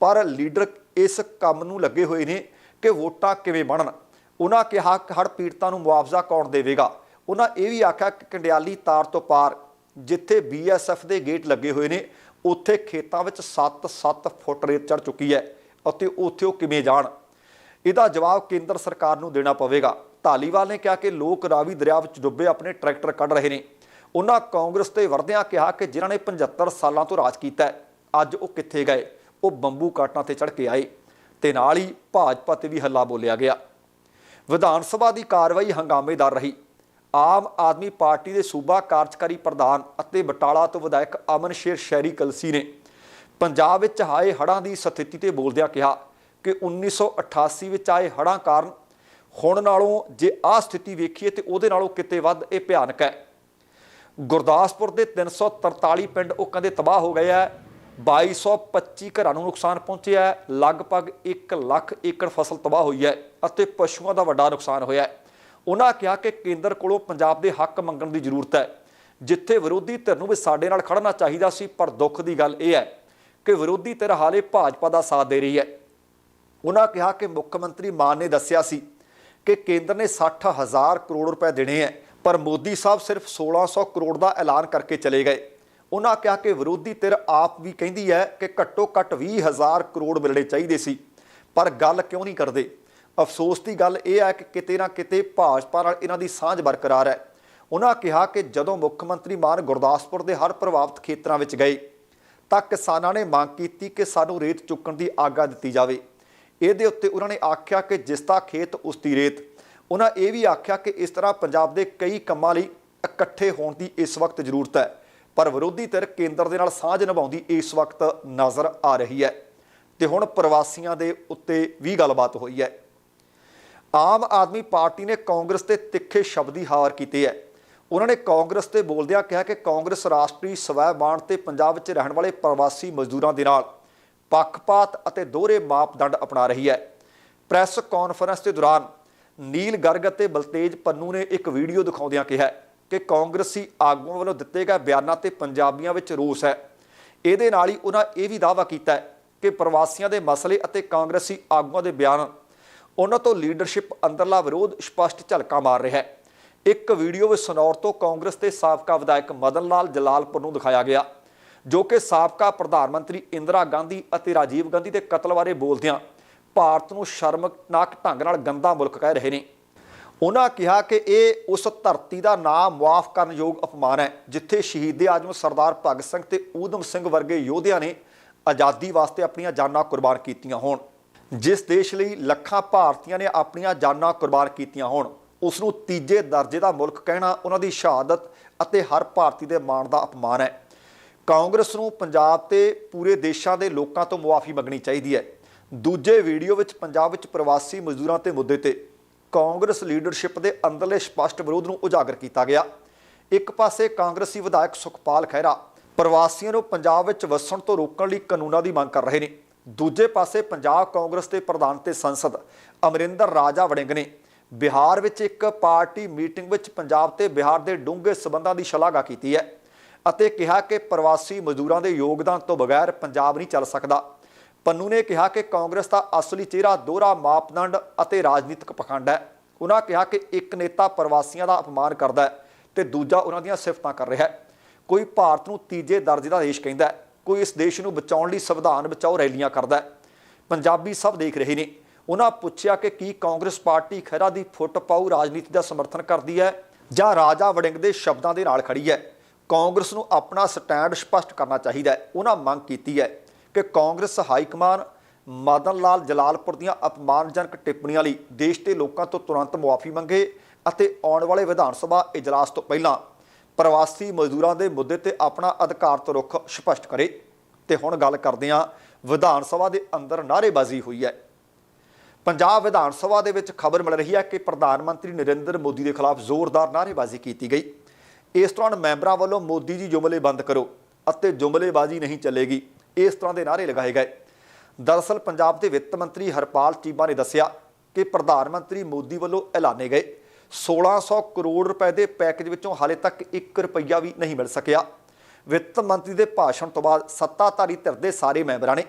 ਪਰ ਲੀਡਰ ਇਸ ਕੰਮ ਨੂੰ ਲੱਗੇ ਹੋਏ ਨੇ ਕਿ ਵੋਟਾਂ ਕਿਵੇਂ ਬਣਨ। ਉਹਨਾਂ ਕਿਹਾ ਕਿ ਹੜ੍ਹ ਪੀੜਤਾਂ ਨੂੰ ਮੁਆਵਜ਼ਾ ਕੌਣ ਦੇਵੇਗਾ। ਉਹਨਾਂ ਇਹ ਵੀ ਆਖਿਆ ਕਿ ਕੰਡਿਆਲੀ ਤਾਰ ਤੋਂ ਪਾਰ ਜਿੱਥੇ ਬੀਐਸਐਫ ਦੇ ਗੇਟ ਲੱਗੇ ਹੋਏ ਨੇ, ਉੱਥੇ ਖੇਤਾਂ ਵਿੱਚ 7-7 ਫੁੱਟ ਰੇਤ ਚੜ ਚੁੱਕੀ ਹੈ। ਅਤੇ ਉੱਥੇ ਉਹ ਕਿਵੇਂ ਜਾਣ? ਇਹਦਾ ਜਵਾਬ ਕੇਂਦਰ ਸਰਕਾਰ ਨੂੰ ਦੇਣਾ ਪਵੇਗਾ। ਧਾਲੀਵਾਲ ਨੇ ਕਿਹਾ ਕਿ ਲੋਕ ਰਾਵੀ ਦਰਿਆ ਵਿੱਚ ਡੁੱਬੇ ਆਪਣੇ ਟਰੈਕਟਰ ਕੱਢ ਰਹੇ ਨੇ। ਉਹਨਾਂ ਕਾਂਗਰਸ ਤੇ ਵਰਦਿਆਂ ਕਿਹਾ ਕਿ ਜਿਨ੍ਹਾਂ ਨੇ 75 ਸਾਲਾਂ ਤੋਂ ਰਾਜ ਕੀਤਾ ਅੱਜ ਉਹ ਕਿੱਥੇ ਗਏ? ਉਹ ਬੰਬੂ ਕਾਟਾਂ ਤੇ ਚੜ ਕੇ ਆਏ। ਤੇ ਨਾਲ ਹੀ ਭਾਜਪਾ ਤੇ ਵੀ ਹੱਲਾ ਬੋਲਿਆ ਗਿਆ। ਵਿਧਾਨ ਸਭਾ ਦੀ ਕਾਰਵਾਈ ਹੰਗਾਮੇਦਾਰ ਰਹੀ। ਆਮ ਆਦਮੀ ਪਾਰਟੀ ਦੇ ਸੂਬਾ ਕਾਰਜਕਾਰੀ ਪ੍ਰਧਾਨ ਅਤੇ ਬਟਾਲਾ ਤੋਂ ਵਿਧਾਇਕ ਅਮਨ ਸ਼ੇਰ ਸ਼ਹਿਰੀ ਕਲਸੀ ਨੇ ਪੰਜਾਬ ਵਿੱਚ ਆਏ ਹੜ੍ਹਾਂ ਦੀ ਸਥਿਤੀ ਤੇ ਬੋਲਦਿਆਂ ਕਿਹਾ ਕਿ 1988 ਵਿੱਚ ਆਏ ਹੜ੍ਹਾਂ ਕਾਰਨ ਹੁਣ ਨਾਲੋਂ ਜੇ ਆਹ ਸਥਿਤੀ ਵੇਖੀਏ ਤੇ ਉਹਦੇ ਨਾਲੋਂ ਕਿਤੇ ਵੱਧ ਇਹ ਭਿਆਨਕ ਹੈ। ਗੁਰਦਾਸਪੁਰ ਦੇ 343 ਪਿੰਡ ਉਹ ਕਹਿੰਦੇ ਤਬਾਹ ਹੋ ਗਏ ਆ। 2225 ਘਰਾਂ ਨੂੰ ਨੁਕਸਾਨ ਪਹੁੰਚਿਆ ਲਗਭਗ 1 ਲੱਖ ਏਕੜ ਫਸਲ ਤਬਾਹ ਹੋਈ ਹੈ ਅਤੇ ਪਸ਼ੂਆਂ ਦਾ ਵੱਡਾ ਨੁਕਸਾਨ ਹੋਇਆ ਹੈ। ਉਹਨਾਂ ਕਿਹਾ ਕਿ ਕੇਂਦਰ ਕੋਲੋਂ ਪੰਜਾਬ ਦੇ ਹੱਕ ਮੰਗਣ ਦੀ ਜ਼ਰੂਰਤ ਹੈ। ਜਿੱਥੇ ਵਿਰੋਧੀ ਧਿਰ ਨੂੰ ਵੀ ਸਾਡੇ ਨਾਲ ਖੜਨਾ ਚਾਹੀਦਾ ਸੀ, ਪਰ ਦੁੱਖ ਦੀ ਗੱਲ ਇਹ ਹੈ ਕਿ ਵਿਰੋਧੀ ਧਿਰ ਹਾਲੇ ਭਾਜਪਾ ਦਾ ਸਾਥ ਦੇ ਰਹੀ ਹੈ। ਉਹਨਾਂ ਕਿਹਾ ਕਿ ਮੁੱਖ ਮੰਤਰੀ ਮਾਨ ਨੇ ਦੱਸਿਆ ਸੀ ਕਿ ਕੇਂਦਰ ਨੇ 60000 ਕਰੋੜ ਰੁਪਏ ਦੇਣੇ ਹੈ ਪਰ ਮੋਦੀ ਸਾਹਿਬ ਸਿਰਫ 1600 ਕਰੋੜ ਦਾ ਐਲਾਨ ਕਰਕੇ ਚਲੇ ਗਏ। ਉਹਨਾਂ ਕਿਹਾ ਕਿ ਵਿਰੋਧੀ ਧਿਰ ਆਪ ਵੀ ਕਹਿੰਦੀ ਹੈ ਕਿ ਘੱਟੋ ਘੱਟ 20000 ਕਰੋੜ ਮਿਲਣੇ ਚਾਹੀਦੇ ਸੀ, ਪਰ ਗੱਲ ਕਿਉਂ ਨਹੀਂ ਕਰਦੇ? ਅਫਸੋਸ ਦੀ ਗੱਲ ਇਹ ਹੈ ਕਿ ਕਿਤੇ ਨਾ ਕਿਤੇ ਭਾਜਪਾ ਨਾਲ ਇਹਨਾਂ ਦੀ ਸਾਂਝ ਬਰਕਰਾਰ ਹੈ ਉਹਨਾਂ ਕਿਹਾ ਕਿ ਜਦੋਂ ਮੁੱਖ ਮੰਤਰੀ ਮਾਨ ਗੁਰਦਾਸਪੁਰ ਦੇ ਹਰ ਪ੍ਰਭਾਵਿਤ ਖੇਤਰਾਂ ਵਿੱਚ ਗਏ, ਤਾਂ ਕਿਸਾਨਾਂ ਨੇ ਮੰਗ ਕੀਤੀ ਕਿ ਸਾਨੂੰ ਰੇਤ ਚੁੱਕਣ ਦੀ ਆਗਿਆ ਦਿੱਤੀ ਜਾਵੇ। ਇਹਦੇ ਉੱਤੇ ਉਹਨਾਂ ਨੇ ਆਖਿਆ ਕਿ ਜਿਸ ਦਾ ਖੇਤ ਉਸ ਦੀ ਰੇਤ। ਉਹਨਾਂ ਇਹ ਵੀ ਆਖਿਆ ਕਿ ਇਸ ਤਰ੍ਹਾਂ ਪੰਜਾਬ ਦੇ ਕਈ ਕੰਮਾਂ ਲਈ ਇਕੱਠੇ ਹੋਣ ਦੀ ਇਸ ਵਕਤ ਜ਼ਰੂਰਤ ਹੈ। ਪਰ ਵਿਰੋਧੀ ਧਿਰ ਕੇਂਦਰ ਦੇ ਨਾਲ ਸਾਂਝ ਨਿਭਾਉਂਦੀ ਇਸ ਵਕਤ ਨਜ਼ਰ ਆ ਰਹੀ ਹੈ। ਤੇ ਹੁਣ ਪ੍ਰਵਾਸੀਆਂ ਦੇ ਉੱਤੇ ਵੀ ਗੱਲਬਾਤ ਹੋਈ ਹੈ। ਆਮ ਆਦਮੀ ਪਾਰਟੀ ਨੇ ਕਾਂਗਰਸ ਤੇ ਤਿੱਖੇ ਸ਼ਬਦੀ ਹਾਰ ਕੀਤੇ ਹੈ। ਉਹਨਾਂ ਨੇ ਕਾਂਗਰਸ ਤੇ ਬੋਲਦਿਆਂ ਕਿਹਾ ਕਿ ਕਾਂਗਰਸ ਰਾਸ਼ਟਰੀ ਸਵੈਮਾਨ ਤੇ ਪੰਜਾਬ ਵਿੱਚ ਰਹਿਣ ਵਾਲੇ ਪ੍ਰਵਾਸੀ ਮਜ਼ਦੂਰਾਂ ਦੇ ਨਾਲ ਪੱਖਪਾਤ ਅਤੇ ਦੋਹਰੇ ਮਾਪਦੰਡ ਅਪਣਾ ਰਹੀ ਹੈ। ਪ੍ਰੈਸ ਕਾਨਫਰੰਸ ਦੇ ਦੌਰਾਨ ਨੀਲ ਗਰਗ ਅਤੇ ਬਲਤੇਜ ਪੰਨੂ ਨੇ ਇੱਕ ਵੀਡੀਓ ਦਿਖਾਉਂਦਿਆਂ ਕਿਹਾ ਕਿ ਕਾਂਗਰਸੀ ਆਗੂਆਂ ਵੱਲੋਂ ਦਿੱਤੇ ਗਏ ਬਿਆਨਾਂ ਤੇ ਪੰਜਾਬੀਆਂ ਵਿੱਚ ਰੋਸ ਹੈ। ਇਹਦੇ ਨਾਲ ਹੀ ਉਹਨਾਂ ਇਹ ਵੀ ਦਾਅਵਾ ਕੀਤਾ ਕਿ ਪ੍ਰਵਾਸੀਆਂ ਦੇ ਮਸਲੇ ਅਤੇ ਕਾਂਗਰਸੀ ਆਗੂਆਂ ਦੇ ਬਿਆਨ ਉਹਨਾਂ ਤੋਂ ਲੀਡਰਸ਼ਿਪ ਅੰਦਰਲਾ ਵਿਰੋਧ ਸਪਸ਼ਟ ਝਲਕਾ ਮਾਰ ਰਿਹਾ ਹੈ। ਇੱਕ ਵੀਡੀਓ ਵਿੱਚ ਸਨੌਰ ਤੋਂ ਕਾਂਗਰਸ ਦੇ ਸਾਬਕਾ ਵਿਧਾਇਕ ਮਦਨ ਲਾਲ ਜਲਾਲਪੁਰ ਨੂੰ ਦਿਖਾਇਆ ਗਿਆ। ਜੋ ਕਿ ਸਾਬਕਾ ਪ੍ਰਧਾਨ ਮੰਤਰੀ ਇੰਦਰਾ ਗਾਂਧੀ ਅਤੇ ਰਾਜੀਵ ਗਾਂਧੀ ਦੇ ਕਤਲ ਬਾਰੇ ਬੋਲਦਿਆਂ ਭਾਰਤ ਨੂੰ ਸ਼ਰਮਨਾਕ ਢੰਗ ਨਾਲ ਗੰਦਾ ਮੁਲਕ ਕਹਿ ਰਹੇ ਨੇ। ਉਹਨਾਂ ਕਿਹਾ ਕਿ ਇਹ ਉਸ ਧਰਤੀ ਦਾ ਨਾਮ ਮੁਆਫ ਕਰਨ ਯੋਗ ਅਪਮਾਨ ਹੈ, ਜਿੱਥੇ ਸ਼ਹੀਦ ਆਜਮ ਸਰਦਾਰ ਭਗਤ ਸਿੰਘ ਤੇ ਊਧਮ ਸਿੰਘ ਵਰਗੇ ਯੋਧਿਆਂ ਨੇ ਆਜ਼ਾਦੀ ਵਾਸਤੇ ਆਪਣੀਆਂ ਜਾਨਾਂ ਕੁਰਬਾਨ ਕੀਤੀਆਂ ਹੋਣ। ਜਿਸ ਦੇਸ਼ ਲਈ ਲੱਖਾਂ ਭਾਰਤੀਆਂ ਨੇ ਆਪਣੀਆਂ ਜਾਨਾਂ ਕੁਰਬਾਨ ਕੀਤੀਆਂ ਹੋਣ ਉਸ ਨੂੰ ਤੀਜੇ ਦਰਜੇ ਦਾ ਮੁਲਕ ਕਹਿਣਾ ਉਹਨਾਂ ਦੀ ਸ਼ਹਾਦਤ ਅਤੇ ਹਰ ਭਾਰਤੀ ਦੇ ਮਾਣ ਦਾ ਅਪਮਾਨ ਹੈ। ਕਾਂਗਰਸ ਨੂੰ ਪੰਜਾਬ ਤੇ ਪੂਰੇ ਦੇਸ਼ਾਂ ਦੇ ਲੋਕਾਂ ਤੋਂ ਮੁਆਫੀ ਮੰਗਣੀ ਚਾਹੀਦੀ ਹੈ। ਦੂਜੇ ਵੀਡੀਓ ਵਿੱਚ ਪੰਜਾਬ ਵਿੱਚ ਪ੍ਰਵਾਸੀ ਮਜ਼ਦੂਰਾਂ ਤੇ ਮੁੱਦੇ ਤੇ ਕਾਂਗਰਸ ਲੀਡਰਸ਼ਿਪ ਦੇ ਅੰਦਰਲੇ ਸਪਸ਼ਟ ਵਿਰੋਧ ਨੂੰ ਉਜਾਗਰ ਕੀਤਾ ਗਿਆ। ਇੱਕ ਪਾਸੇ ਕਾਂਗਰਸੀ ਵਿਧਾਇਕ ਸੁਖਪਾਲ ਖਹਿਰਾ ਪ੍ਰਵਾਸੀਆਂ ਨੂੰ ਪੰਜਾਬ ਵਿੱਚ ਵਸਣ ਤੋਂ ਰੋਕਣ ਲਈ ਕਾਨੂੰਨਾਂ ਦੀ ਮੰਗ ਕਰ ਰਹੇ ਨੇ। ਦੂਜੇ ਪਾਸੇ ਪੰਜਾਬ ਕਾਂਗਰਸ ਦੇ ਪ੍ਰਧਾਨ ਤੇ ਸੰਸਦ ਅਮਰਿੰਦਰ ਰਾਜਾ ਵੜਿੰਗ ਨੇ ਬਿਹਾਰ ਵਿੱਚ ਇੱਕ ਪਾਰਟੀ ਮੀਟਿੰਗ ਵਿੱਚ ਪੰਜਾਬ ਤੇ ਬਿਹਾਰ ਦੇ ਡੂੰਘੇ ਸਬੰਧਾਂ ਦੀ ਸ਼ਲਾਘਾ ਕੀਤੀ ਹੈ। ਅਤੇ ਕਿਹਾ ਕਿ ਪ੍ਰਵਾਸੀ ਮਜ਼ਦੂਰਾਂ ਦੇ ਯੋਗਦਾਨ ਤੋਂ ਬਗੈਰ ਪੰਜਾਬ ਨਹੀਂ ਚੱਲ ਸਕਦਾ। ਪੰਨੂ ਨੇ ਕਿਹਾ ਕਿ ਕਾਂਗਰਸ ਦਾ ਅਸਲੀ ਚਿਹਰਾ ਦੋਹਰਾ ਮਾਪਦੰਡ ਅਤੇ ਰਾਜਨੀਤਿਕ ਪਖੰਡ ਹੈ। ਉਹਨਾਂ ਕਿਹਾ ਕਿ ਇੱਕ ਨੇਤਾ ਪ੍ਰਵਾਸੀਆਂ ਦਾ ਅਪਮਾਨ ਕਰਦਾ ਹੈ ਤੇ ਦੂਜਾ ਉਹਨਾਂ ਦੀਆਂ ਸਿਫਤਾਂ ਕਰ ਰਿਹਾ ਹੈ। ਕੋਈ ਭਾਰਤ ਨੂੰ ਤੀਜੇ ਦਰਜੇ ਦਾ ਦੇਸ਼ ਕਹਿੰਦਾ ਹੈ, ਕੋਈ ਇਸ ਦੇਸ਼ ਨੂੰ ਬਚਾਉਣ ਲਈ ਸੰਵਿਧਾਨ ਬਚਾਓ ਰੈਲੀਆਂ ਕਰਦਾ ਹੈ। ਪੰਜਾਬੀ ਸਭ ਦੇਖ ਰਹੇ ਨੇ। ਉਹਨਾਂ ਪੁੱਛਿਆ ਕਿ ਕੀ ਕਾਂਗਰਸ ਪਾਰਟੀ ਖਹਿਰਾ ਦੀ ਫੁੱਟ ਪਾਉ ਰਾਜਨੀਤੀ ਦਾ ਸਮਰਥਨ ਕਰਦੀ ਹੈ ਜਾਂ ਰਾਜਾ ਵੜਿੰਗ ਦੇ ਸ਼ਬਦਾਂ ਦੇ ਨਾਲ ਖੜੀ ਹੈ। ਕਾਂਗਰਸ ਨੂੰ ਆਪਣਾ ਸਟੈਂਡ ਸਪਸ਼ਟ ਕਰਨਾ ਚਾਹੀਦਾ ਹੈ। ਉਹਨਾਂ ਮੰਗ ਕੀਤੀ ਹੈ ਕਿ ਕਾਂਗਰਸ ਹਾਈ ਕਮਾਨ ਮਦਨ ਲਾਲ ਜਲਾਲਪੁਰ ਦੀਆਂ ਅਪਮਾਨਜਨਕ ਟਿੱਪਣੀਆਂ ਲਈ ਦੇਸ਼ ਦੇ ਲੋਕਾਂ ਤੋਂ ਤੁਰੰਤ ਮੁਆਫੀ ਮੰਗੇ ਅਤੇ ਆਉਣ ਵਾਲੇ ਵਿਧਾਨ ਸਭਾ ਇਜਲਾਸ ਤੋਂ ਪਹਿਲਾਂ ਪ੍ਰਵਾਸੀ ਮਜ਼ਦੂਰਾਂ ਦੇ ਮੁੱਦੇ ਤੇ ਆਪਣਾ ਅਧਿਕਾਰ ਤੋਂ ਰੁਖ ਸਪਸ਼ਟ ਕਰੇ। ਤੇ ਹੁਣ ਗੱਲ ਕਰਦੇ ਹਾਂ, ਵਿਧਾਨ ਸਭਾ ਦੇ ਅੰਦਰ ਨਾਅਰੇਬਾਜ਼ੀ ਹੋਈ ਹੈ। ਪੰਜਾਬ ਵਿਧਾਨ ਸਭਾ ਦੇ ਵਿੱਚ ਖਬਰ ਮਿਲ ਰਹੀ ਹੈ ਕਿ ਪ੍ਰਧਾਨ ਮੰਤਰੀ ਨਰਿੰਦਰ ਮੋਦੀ ਦੇ ਖਿਲਾਫ ਜ਼ੋਰਦਾਰ ਨਾਅਰੇਬਾਜ਼ੀ ਕੀਤੀ ਗਈ। ਇਸ ਦੌਰਾਨ ਮੈਂਬਰਾਂ ਵੱਲੋਂ ਮੋਦੀ ਜੀ ਜੁਮਲੇ ਬੰਦ ਕਰੋ ਅਤੇ ਜੁਮਲੇਬਾਜ਼ੀ ਨਹੀਂ ਚੱਲੇਗੀ। ਇਸ ਤਰ੍ਹਾਂ ਦੇ ਨਾਅਰੇ ਲਗਾਏ ਗਏ। ਦਰਅਸਲ ਪੰਜਾਬ ਦੇ ਵਿੱਤ ਮੰਤਰੀ ਹਰਪਾਲ ਚੀਬਾ ਨੇ ਦੱਸਿਆ ਕਿ ਪ੍ਰਧਾਨ ਮੰਤਰੀ ਮੋਦੀ ਵੱਲੋਂ ਐਲਾਨੇ ਗਏ। 1600 ਕਰੋੜ ਰੁਪਏ ਦੇ ਪੈਕੇਜ ਵਿੱਚੋਂ ਹਾਲੇ ਤੱਕ 1 ਰੁਪਈਆ ਵੀ ਨਹੀਂ ਮਿਲ ਸਕਿਆ। ਵਿੱਤ ਮੰਤਰੀ ਦੇ ਭਾਸ਼ਣ ਤੋਂ ਬਾਅਦ ਸੱਤਾਧਾਰੀ ਧਿਰ ਦੇ ਸਾਰੇ ਮੈਂਬਰਾਂ ਨੇ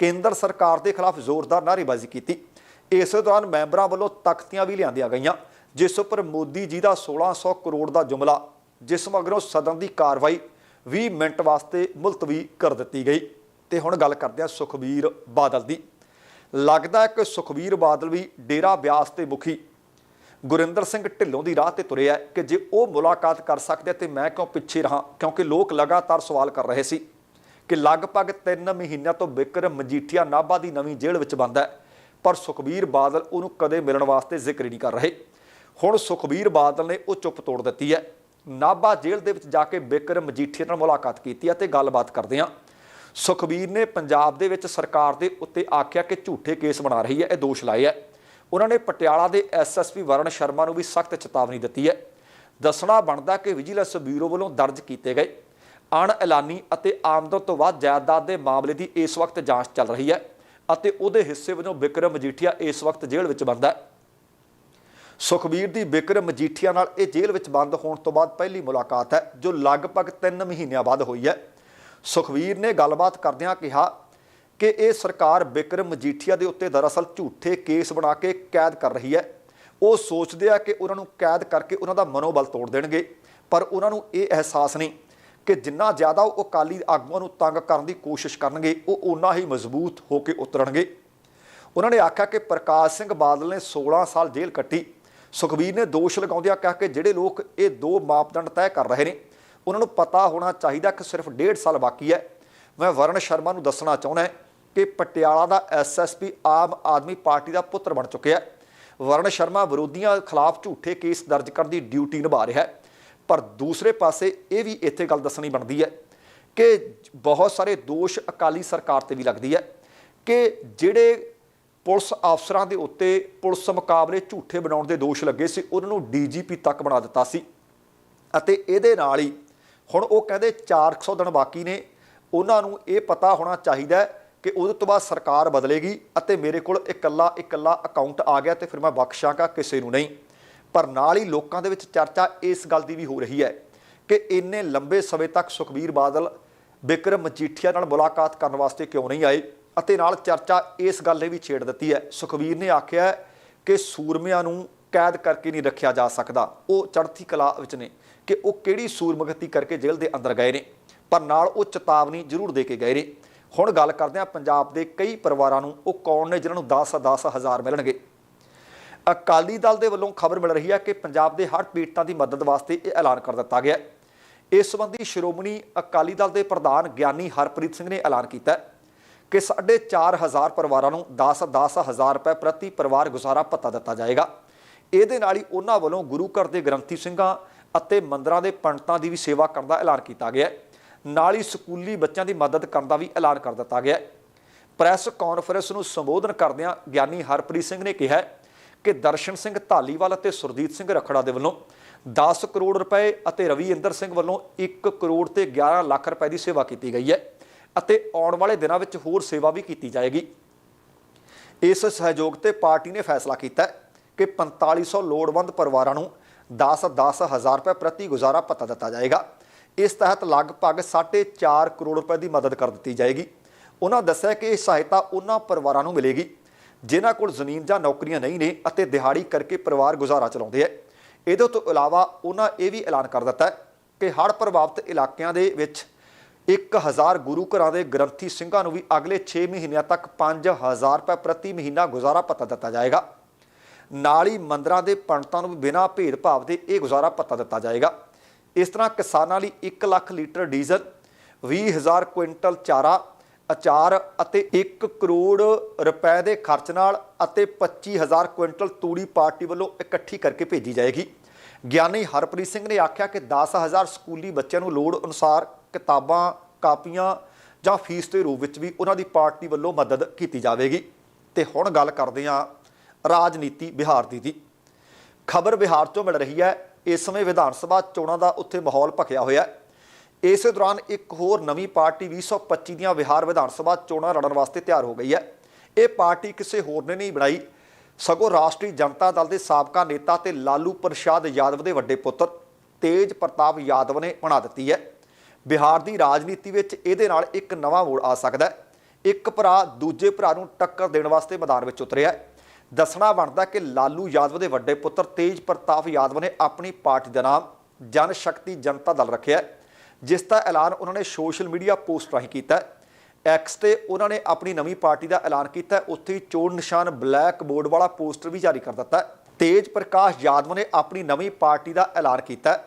ਕੇਂਦਰ ਸਰਕਾਰ ਦੇ ਖਿਲਾਫ ਜ਼ੋਰਦਾਰ ਨਾਅਰੇਬਾਜ਼ੀ ਕੀਤੀ। ਇਸੇ ਦੌਰਾਨ ਮੈਂਬਰਾਂ ਵੱਲੋਂ ਤਖਤੀਆਂ ਵੀ ਲਿਆਂਦੀਆਂ ਗਈਆਂ, ਜਿਸ ਉੱਪਰ ਮੋਦੀ ਜੀ ਦਾ 1600 ਕਰੋੜ ਦਾ ਜੁਮਲਾ ਜਿਸ ਮਗਰੋਂ ਸਦਨ ਦੀ ਕਾਰਵਾਈ 20 ਮਿੰਟ ਵਾਸਤੇ ਮੁਲਤਵੀ ਕਰ ਦਿੱਤੀ ਗਈ। ਤੇ ਹੁਣ ਗੱਲ ਕਰਦੇ ਹਾਂ ਸੁਖਬੀਰ ਬਾਦਲ ਦੀ। ਲੱਗਦਾ ਹੈ ਕਿ ਸੁਖਬੀਰ ਬਾਦਲ ਵੀ ਡੇਰਾ ਬਿਆਸ ਦੇ ਮੁਖੀ ਗੁਰਿੰਦਰ ਸਿੰਘ ਢਿੱਲੋਂ ਦੀ ਰਾਹ ਤੇ ਤੁਰਿਆ ਕਿ ਜੇ ਉਹ ਮੁਲਾਕਾਤ ਕਰ ਸਕਦੇ ਤੇ ਮੈਂ ਕਿਉਂ ਪਿੱਛੇ ਰਹਾ, ਕਿਉਂਕਿ ਲੋਕ ਲਗਾਤਾਰ ਸਵਾਲ ਕਰ ਰਹੇ ਸੀ ਕਿ ਲਗਭਗ 3 ਮਹੀਨਿਆਂ ਤੋਂ ਬਿਕਰਮ ਮਜੀਠੀਆ ਨਾਭਾ ਦੀ ਨਵੀਂ ਜੇਲ੍ਹ ਵਿੱਚ ਬੰਦ ਹੈ, ਪਰ ਸੁਖਬੀਰ ਬਾਦਲ ਉਹਨੂੰ ਕਦੇ ਮਿਲਣ ਵਾਸਤੇ ਜ਼ਿਕਰ ਹੀ ਨਹੀਂ ਕਰ ਰਹੇ। ਹੁਣ ਸੁਖਬੀਰ ਬਾਦਲ ਨੇ ਉਹ ਚੁੱਪ ਤੋੜ ਦਿੱਤੀ ਹੈ। ਨਾਭਾ ਜੇਲ੍ਹ ਦੇ ਵਿੱਚ ਜਾ ਕੇ ਬਿਕਰਮ ਮਜੀਠੀਆ ਨਾਲ ਮੁਲਾਕਾਤ ਕੀਤੀ ਹੈ ਤੇ ਗੱਲਬਾਤ ਕਰਦੇ ਹਾਂ। ਸੁਖਬੀਰ ਨੇ ਪੰਜਾਬ ਦੇ ਵਿੱਚ ਸਰਕਾਰ ਦੇ ਉੱਤੇ ਆਖਿਆ ਕਿ ਝੂਠੇ ਕੇਸ ਬਣਾ ਰਹੀ ਹੈ, ਇਹ ਦੋਸ਼ ਲਾਏ ਹੈ। ਉਹਨਾਂ ਨੇ ਪਟਿਆਲਾ ਦੇ ਐਸਐਸਪੀ ਵਰਨ ਸ਼ਰਮਾ ਨੂੰ ਵੀ ਸਖਤ ਚੇਤਾਵਨੀ ਦਿੱਤੀ ਹੈ। ਦੱਸਣਾ ਬਣਦਾ ਕਿ ਵਿਜੀਲੈਂਸ ਬਿਊਰੋ ਵੱਲੋਂ ਦਰਜ ਕੀਤੇ ਗਏ ਅਣ ਐਲਾਨੀ ਅਤੇ ਆਮਦਨ ਤੋਂ ਵੱਧ ਜਾਇਦਾਦ ਦੇ ਮਾਮਲੇ ਦੀ ਇਸ ਵਕਤ ਜਾਂਚ ਚੱਲ ਰਹੀ ਹੈ ਅਤੇ ਉਹਦੇ ਹਿੱਸੇ ਵਜੋਂ ਬਿਕਰਮ ਮਜੀਠੀਆ ਇਸ ਵਕਤ ਜੇਲ੍ਹ ਵਿੱਚ ਬੰਦ ਹੈ। ਸੁਖਬੀਰ ਦੀ ਬਿਕਰਮ ਮਜੀਠੀਆ ਨਾਲ ਇਹ ਜੇਲ੍ਹ ਵਿੱਚ ਬੰਦ ਹੋਣ ਤੋਂ ਬਾਅਦ ਪਹਿਲੀ ਮੁਲਾਕਾਤ ਹੈ, ਜੋ ਲਗਭਗ 3 ਮਹੀਨਿਆਂ ਬਾਅਦ ਹੋਈ ਹੈ। ਸੁਖਬੀਰ ਨੇ ਗੱਲਬਾਤ ਕਰਦਿਆਂ ਕਿਹਾ ਕਿ ਇਹ ਸਰਕਾਰ ਬਿਕਰਮ ਮਜੀਠੀਆ ਦੇ ਉੱਤੇ ਦਰਅਸਲ ਝੂਠੇ ਕੇਸ ਬਣਾ ਕੇ ਕੈਦ ਕਰ ਰਹੀ ਹੈ। ਉਹ ਸੋਚਦੇ ਆ ਕਿ ਉਹਨਾਂ ਨੂੰ ਕੈਦ ਕਰਕੇ ਉਹਨਾਂ ਦਾ ਮਨੋਬਲ ਤੋੜ ਦੇਣਗੇ, ਪਰ ਉਹਨਾਂ ਨੂੰ ਇਹ ਅਹਿਸਾਸ ਨਹੀਂ ਕਿ ਜਿੰਨਾ ਜ਼ਿਆਦਾ ਉਹ ਅਕਾਲੀ ਆਗੂਆਂ ਨੂੰ ਤੰਗ ਕਰਨ ਦੀ ਕੋਸ਼ਿਸ਼ ਕਰਨਗੇ, ਉਹ ਓਨਾ ਹੀ ਮਜ਼ਬੂਤ ਹੋ ਕੇ ਉਤਰਨਗੇ। ਉਹਨਾਂ ਨੇ ਆਖਿਆ ਕਿ ਪ੍ਰਕਾਸ਼ ਸਿੰਘ ਬਾਦਲ ਨੇ 16 ਸਾਲ ਜੇਲ੍ਹ ਕੱਟੀ। ਸੁਖਬੀਰ ਨੇ ਦੋਸ਼ ਲਗਾਉਂਦਿਆਂ ਕਿਹਾ ਕਿ ਜਿਹੜੇ ਲੋਕ ਇਹ ਦੋ ਮਾਪਦੰਡ ਤੈਅ ਕਰ ਰਹੇ ਨੇ, ਉਹਨਾਂ ਨੂੰ ਪਤਾ ਹੋਣਾ ਚਾਹੀਦਾ ਕਿ ਸਿਰਫ 1.5 ਸਾਲ ਬਾਕੀ ਹੈ। ਮੈਂ ਵਰਨ ਸ਼ਰਮਾ ਨੂੰ ਦੱਸਣਾ ਚਾਹੁੰਦਾ ਕਿ ਪਟਿਆਲਾ ਦਾ ਐਸਐਸਪੀ ਆਮ ਆਦਮੀ ਪਾਰਟੀ ਦਾ ਪੁੱਤਰ ਬਣ ਚੁੱਕਿਆ ਹੈ। ਵਰਨ ਸ਼ਰਮਾ ਵਿਰੋਧੀਆਂ ਖਿਲਾਫ ਝੂਠੇ ਕੇਸ ਦਰਜ ਕਰਨ ਦੀ ਡਿਊਟੀ ਨਿਭਾ ਰਿਹਾ ਹੈ। ਪਰ ਦੂਸਰੇ ਪਾਸੇ ਇਹ ਵੀ ਇੱਥੇ ਗੱਲ ਦੱਸਣੀ ਬਣਦੀ ਹੈ ਕਿ ਬਹੁਤ ਸਾਰੇ ਦੋਸ਼ ਅਕਾਲੀ ਸਰਕਾਰ ਤੇ ਵੀ ਲੱਗਦੀ ਹੈ ਕਿ ਜਿਹੜੇ ਪੁਲਿਸ ਅਫਸਰਾਂ ਦੇ ਉੱਤੇ ਪੁਲਿਸ ਮੁਕਾਬਲੇ ਝੂਠੇ ਬਣਾਉਣ ਦੇ ਦੋਸ਼ ਲੱਗੇ ਸੀ। ਉਹਨਾਂ ਨੂੰ ਡੀਜੀਪੀ ਤੱਕ ਬਣਾ ਦਿੱਤਾ ਸੀ। ਅਤੇ ਇਹਦੇ ਨਾਲ ਹੀ ਹੁਣ ਉਹ ਕਹਿੰਦੇ 400 ਦਿਨ ਬਾਕੀ ਨੇ। ਉਹਨਾਂ ਨੂੰ ਇਹ ਪਤਾ ਹੋਣਾ ਚਾਹੀਦਾ ਕਿ ਉਹਦੇ ਤੋਂ ਬਾਅਦ ਸਰਕਾਰ ਬਦਲੇਗੀ ਅਤੇ ਮੇਰੇ ਕੋਲ ਇਕੱਲਾ ਇਕੱਲਾ ਅਕਾਊਂਟ ਆ ਗਿਆ ਤੇ ਫਿਰ ਮੈਂ ਬਖਸ਼ਾਂਗਾ ਕਿਸੇ ਨੂੰ ਨਹੀਂ। ਪਰ ਨਾਲ ਹੀ ਲੋਕਾਂ ਦੇ ਵਿੱਚ ਚਰਚਾ ਇਸ ਗੱਲ ਦੀ ਵੀ ਹੋ ਰਹੀ ਹੈ ਕਿ ਇੰਨੇ ਲੰਬੇ ਸਮੇਂ ਤੱਕ ਸੁਖਬੀਰ ਬਾਦਲ ਬਿਕਰਮ ਮਜੀਠੀਆ ਨਾਲ ਮੁਲਾਕਾਤ ਕਰਨ ਵਾਸਤੇ ਕਿਉਂ ਨਹੀਂ ਆਏ? ਅਤੇ ਨਾਲ ਚਰਚਾ ਇਸ ਗੱਲ ਲਈ ਵੀ ਛੇੜ ਦਿੱਤੀ ਹੈ। ਸੁਖਬੀਰ ਨੇ ਆਖਿਆ ਕਿ ਸੂਰਮਿਆਂ ਨੂੰ ਕੈਦ ਕਰਕੇ ਨਹੀਂ ਰੱਖਿਆ ਜਾ ਸਕਦਾ। ਉਹ ਚੜ੍ਹਦੀ ਕਲਾ ਵਿੱਚ ਨੇ ਕਿ ਉਹ ਕਿਹੜੀ ਸੂਰਮਗਤੀ ਕਰਕੇ ਜੇਲ੍ਹ ਦੇ ਅੰਦਰ ਗਏ ਨੇ। ਪਰ ਨਾਲ ਉਹ ਚੇਤਾਵਨੀ ਜ਼ਰੂਰ ਦੇ ਕੇ ਗਏ ਨੇ। ਹੁਣ ਗੱਲ ਕਰਦੇ ਹਾਂ ਪੰਜਾਬ ਦੇ ਕਈ ਪਰਿਵਾਰਾਂ ਨੂੰ। ਉਹ ਕੌਣ ਨੇ ਜਿਨ੍ਹਾਂ ਨੂੰ 10-10 ਹਜ਼ਾਰ ਮਿਲਣਗੇ? ਅਕਾਲੀ ਦਲ ਦੇ ਵੱਲੋਂ ਖਬਰ ਮਿਲ ਰਹੀ ਹੈ ਕਿ ਪੰਜਾਬ ਦੇ ਹੜ੍ਹ ਪੀੜਤਾਂ ਦੀ ਮਦਦ ਵਾਸਤੇ ਇਹ ਐਲਾਨ ਕਰ ਦਿੱਤਾ ਗਿਆ ਇਸ ਸੰਬੰਧੀ ਸ਼੍ਰੋਮਣੀ ਅਕਾਲੀ ਦਲ ਦੇ ਪ੍ਰਧਾਨ ਗਿਆਨੀ ਹਰਪ੍ਰੀਤ ਸਿੰਘ ਨੇ ਐਲਾਨ ਕੀਤਾ ਹੈ। ਕਿ 4500 ਪਰਿਵਾਰਾਂ ਨੂੰ 10-10 ਹਜ਼ਾਰ ਰੁਪਏ ਪ੍ਰਤੀ ਪਰਿਵਾਰ ਗੁਜ਼ਾਰਾ ਭੱਤਾ ਦਿੱਤਾ ਜਾਏਗਾ। ਇਹਦੇ ਨਾਲ ਹੀ ਉਹਨਾਂ ਵੱਲੋਂ ਗੁਰੂ ਘਰ ਦੇ ਗ੍ਰੰਥੀ ਸਿੰਘਾਂ ਅਤੇ ਮੰਦਰਾਂ ਦੇ ਪੰਡਤਾਂ ਦੀ ਵੀ ਸੇਵਾ ਕਰਨ ਦਾ ਐਲਾਨ ਕੀਤਾ ਗਿਆ ਹੈ। ਨਾਲ ਹੀ ਸਕੂਲੀ ਬੱਚਿਆਂ ਦੀ ਮਦਦ ਕਰਨ ਦਾ ਵੀ ਐਲਾਨ ਕਰ ਦਿੱਤਾ ਗਿਆ ਹੈ। ਪ੍ਰੈਸ ਕਾਨਫਰੰਸ ਨੂੰ ਸੰਬੋਧਨ ਕਰਦਿਆਂ ਗਿਆਨੀ ਹਰਪ੍ਰੀਤ ਸਿੰਘ ਨੇ ਕਿਹਾ ਕਿ ਦਰਸ਼ਨ ਸਿੰਘ ਢਾਲੀਵਾਲ ਅਤੇ ਸੁਰਜੀਤ ਸਿੰਘ ਰਖੜਾ ਦੇ ਵੱਲੋਂ 10 ਕਰੋੜ ਰੁਪਏ ਅਤੇ ਰਵੀ ਇੰਦਰ ਸਿੰਘ ਵੱਲੋਂ 1 ਕਰੋੜ ਤੇ 11 ਲੱਖ ਰੁਪਏ ਦੀ ਸੇਵਾ ਕੀਤੀ ਗਈ ਹੈ। ਅਤੇ ਆਉਣ ਵਾਲੇ ਦਿਨਾਂ ਵਿੱਚ ਹੋਰ ਸੇਵਾ ਵੀ ਕੀਤੀ ਜਾਏਗੀ। ਇਸ ਸਹਿਯੋਗ ਤੇ ਪਾਰਟੀ ਨੇ ਫੈਸਲਾ ਕੀਤਾ ਹੈ ਕਿ 4500 ਲੋੜਵੰਦ ਪਰਿਵਾਰਾਂ ਨੂੰ 10-10 ਹਜ਼ਾਰ ਰੁਪਏ ਪ੍ਰਤੀ ਗੁਜ਼ਾਰਾ ਭੱਤਾ ਦਿੱਤਾ ਜਾਏਗਾ। ਇਸ ਤਹਿਤ ਲਗਭਗ 4.5 ਕਰੋੜ ਰੁਪਏ ਦੀ ਮਦਦ ਕਰ ਦਿੱਤੀ ਜਾਏਗੀ। ਉਹਨਾਂ ਦੱਸਿਆ ਕਿ ਇਹ ਸਹਾਇਤਾ ਉਹਨਾਂ ਪਰਿਵਾਰਾਂ ਨੂੰ ਮਿਲੇਗੀ, ਜਿਨ੍ਹਾਂ ਕੋਲ ਜ਼ਮੀਨ ਜਾਂ ਨੌਕਰੀਆਂ ਨਹੀਂ ਨੇ ਅਤੇ ਦਿਹਾੜੀ ਕਰਕੇ ਪਰਿਵਾਰ ਗੁਜ਼ਾਰਾ ਚਲਾਉਂਦੇ ਹੈ। ਇਹਦੇ ਤੋਂ ਇਲਾਵਾ ਉਹਨਾਂ ਇਹ ਵੀ ਐਲਾਨ ਕਰ ਦਿੱਤਾ ਕਿ ਹੜ੍ਹ ਪ੍ਰਭਾਵਿਤ ਇਲਾਕਿਆਂ ਦੇ ਵਿੱਚ 1000 ਗੁਰੂ ਘਰਾਂ ਦੇ ਗ੍ਰੰਥੀ ਸਿੰਘਾਂ ਨੂੰ ਵੀ ਅਗਲੇ 6 ਮਹੀਨਿਆਂ ਤੱਕ 5000 ਰੁਪਏ ਪ੍ਰਤੀ ਮਹੀਨਾ ਗੁਜ਼ਾਰਾ ਭੱਤਾ ਦਿੱਤਾ ਜਾਏਗਾ। ਨਾਲ ਹੀ ਮੰਦਰਾਂ ਦੇ ਪੰਡਤਾਂ ਨੂੰ ਵੀ ਬਿਨਾਂ ਭੇਦਭਾਵ ਦੇ ਇਹ ਗੁਜ਼ਾਰਾ ਭੱਤਾ ਦਿੱਤਾ ਜਾਏਗਾ। ਇਸ ਤਰ੍ਹਾਂ ਕਿਸਾਨਾਂ ਲਈ 1 ਲੱਖ ਲੀਟਰ ਡੀਜ਼ਲ 20000 ਕੁਇੰਟਲ ਚਾਰਾ, ਅਚਾਰ ਅਤੇ 1 ਕਰੋੜ ਰੁਪਏ ਦੇ ਖਰਚ ਨਾਲ ਅਤੇ 25000 ਕੁਇੰਟਲ ਤੂੜੀ ਪਾਰਟੀ ਵੱਲੋਂ ਇਕੱਠੀ ਕਰਕੇ ਭੇਜੀ ਜਾਏਗੀ। ਗਿਆਨੀ ਹਰਪ੍ਰੀਤ ਸਿੰਘ ਨੇ ਆਖਿਆ ਕਿ 10000 ਸਕੂਲੀ ਬੱਚਿਆਂ ਨੂੰ ਲੋੜ ਅਨੁਸਾਰ ਕਿਤਾਬਾਂ, ਕਾਪੀਆਂ ਜਾਂ ਫੀਸ ਦੇ ਰੂਪ ਵਿੱਚ ਵੀ ਉਹਨਾਂ ਦੀ ਪਾਰਟੀ ਵੱਲੋਂ ਮਦਦ ਕੀਤੀ ਜਾਵੇਗੀ। ਤੇ ਹੁਣ ਗੱਲ ਕਰਦੇ ਹਾਂ ਰਾਜਨੀਤੀ ਬਿਹਾਰ ਦੀ ਦੀ ਖਬਰ ਬਿਹਾਰ ਤੋਂ ਮਿਲ ਰਹੀ ਹੈ। ਇਸ ਸਮੇਂ ਵਿਧਾਨ ਸਭਾ ਚੋਣਾਂ ਦਾ ਉੱਥੇ ਮਾਹੌਲ ਭਖਿਆ ਹੋਇਆ ਹੈ। ਇਸੇ ਦੌਰਾਨ ਇੱਕ ਹੋਰ ਨਵੀਂ ਪਾਰਟੀ 2025 ਦੀਆਂ ਬਿਹਾਰ ਵਿਧਾਨ ਸਭਾ ਚੋਣਾਂ ਲੜਨ ਵਾਸਤੇ ਤਿਆਰ ਹੋ ਗਈ ਹੈ। ਇਹ ਪਾਰਟੀ ਕਿਸੇ ਹੋਰ ਨੇ ਨਹੀਂ ਬਣਾਈ। ਸਗੋਂ ਰਾਸ਼ਟਰੀ ਜਨਤਾ ਦਲ ਦੇ ਸਾਬਕਾ ਨੇਤਾ ਤੇ ਲਾਲੂ ਪ੍ਰਸ਼ਾਦ ਯਾਦਵ ਦੇ ਵੱਡੇ ਪੁੱਤਰ ਤੇਜ ਪ੍ਰਤਾਪ ਯਾਦਵ ਨੇ ਬਣਾ ਦਿੱਤੀ ਹੈ। ਬਿਹਾਰ ਦੀ ਰਾਜਨੀਤੀ ਵਿੱਚ ਇਹਦੇ ਨਾਲ ਇੱਕ ਨਵਾਂ ਮੋੜ ਆ ਸਕਦਾ ਹੈ। ਇੱਕ ਭਰਾ ਦੂਜੇ ਭਰਾ ਨੂੰ ਟੱਕਰ ਦੇਣ ਵਾਸਤੇ ਮੈਦਾਨ ਵਿੱਚ ਉਤਰਿਆ ਦੱਸਣਾ ਬਣਦਾ ਕਿ ਲਾਲੂ ਯਾਦਵ ਦੇ ਵੱਡੇ ਪੁੱਤਰ ਤੇਜ ਪ੍ਰਤਾਪ ਯਾਦਵ ਨੇ ਆਪਣੀ ਪਾਰਟੀ ਦਾ ਨਾਮ ਜਨ ਸ਼ਕਤੀ ਜਨਤਾ ਦਲ ਰੱਖਿਆ ਜਿਸ ਦਾ ਐਲਾਨ ਉਹਨਾਂ ਨੇ ਸੋਸ਼ਲ ਮੀਡੀਆ ਪੋਸਟ ਰਾਹੀਂ ਕੀਤਾ ਐਕਸ ਤੇ ਉਹਨਾਂ ਨੇ ਆਪਣੀ ਨਵੀਂ ਪਾਰਟੀ ਦਾ ਐਲਾਨ ਕੀਤਾ ਉੱਥੇ ਹੀ ਚੋਣ ਨਿਸ਼ਾਨ ਬਲੈਕ ਬੋਰਡ ਵਾਲਾ ਪੋਸਟਰ ਵੀ ਜਾਰੀ ਕਰ ਦਿੱਤਾ ਤੇਜ ਪ੍ਰਕਾਸ਼ ਯਾਦਵ ਨੇ ਆਪਣੀ ਨਵੀਂ ਪਾਰਟੀ ਦਾ ਐਲਾਨ ਕੀਤਾ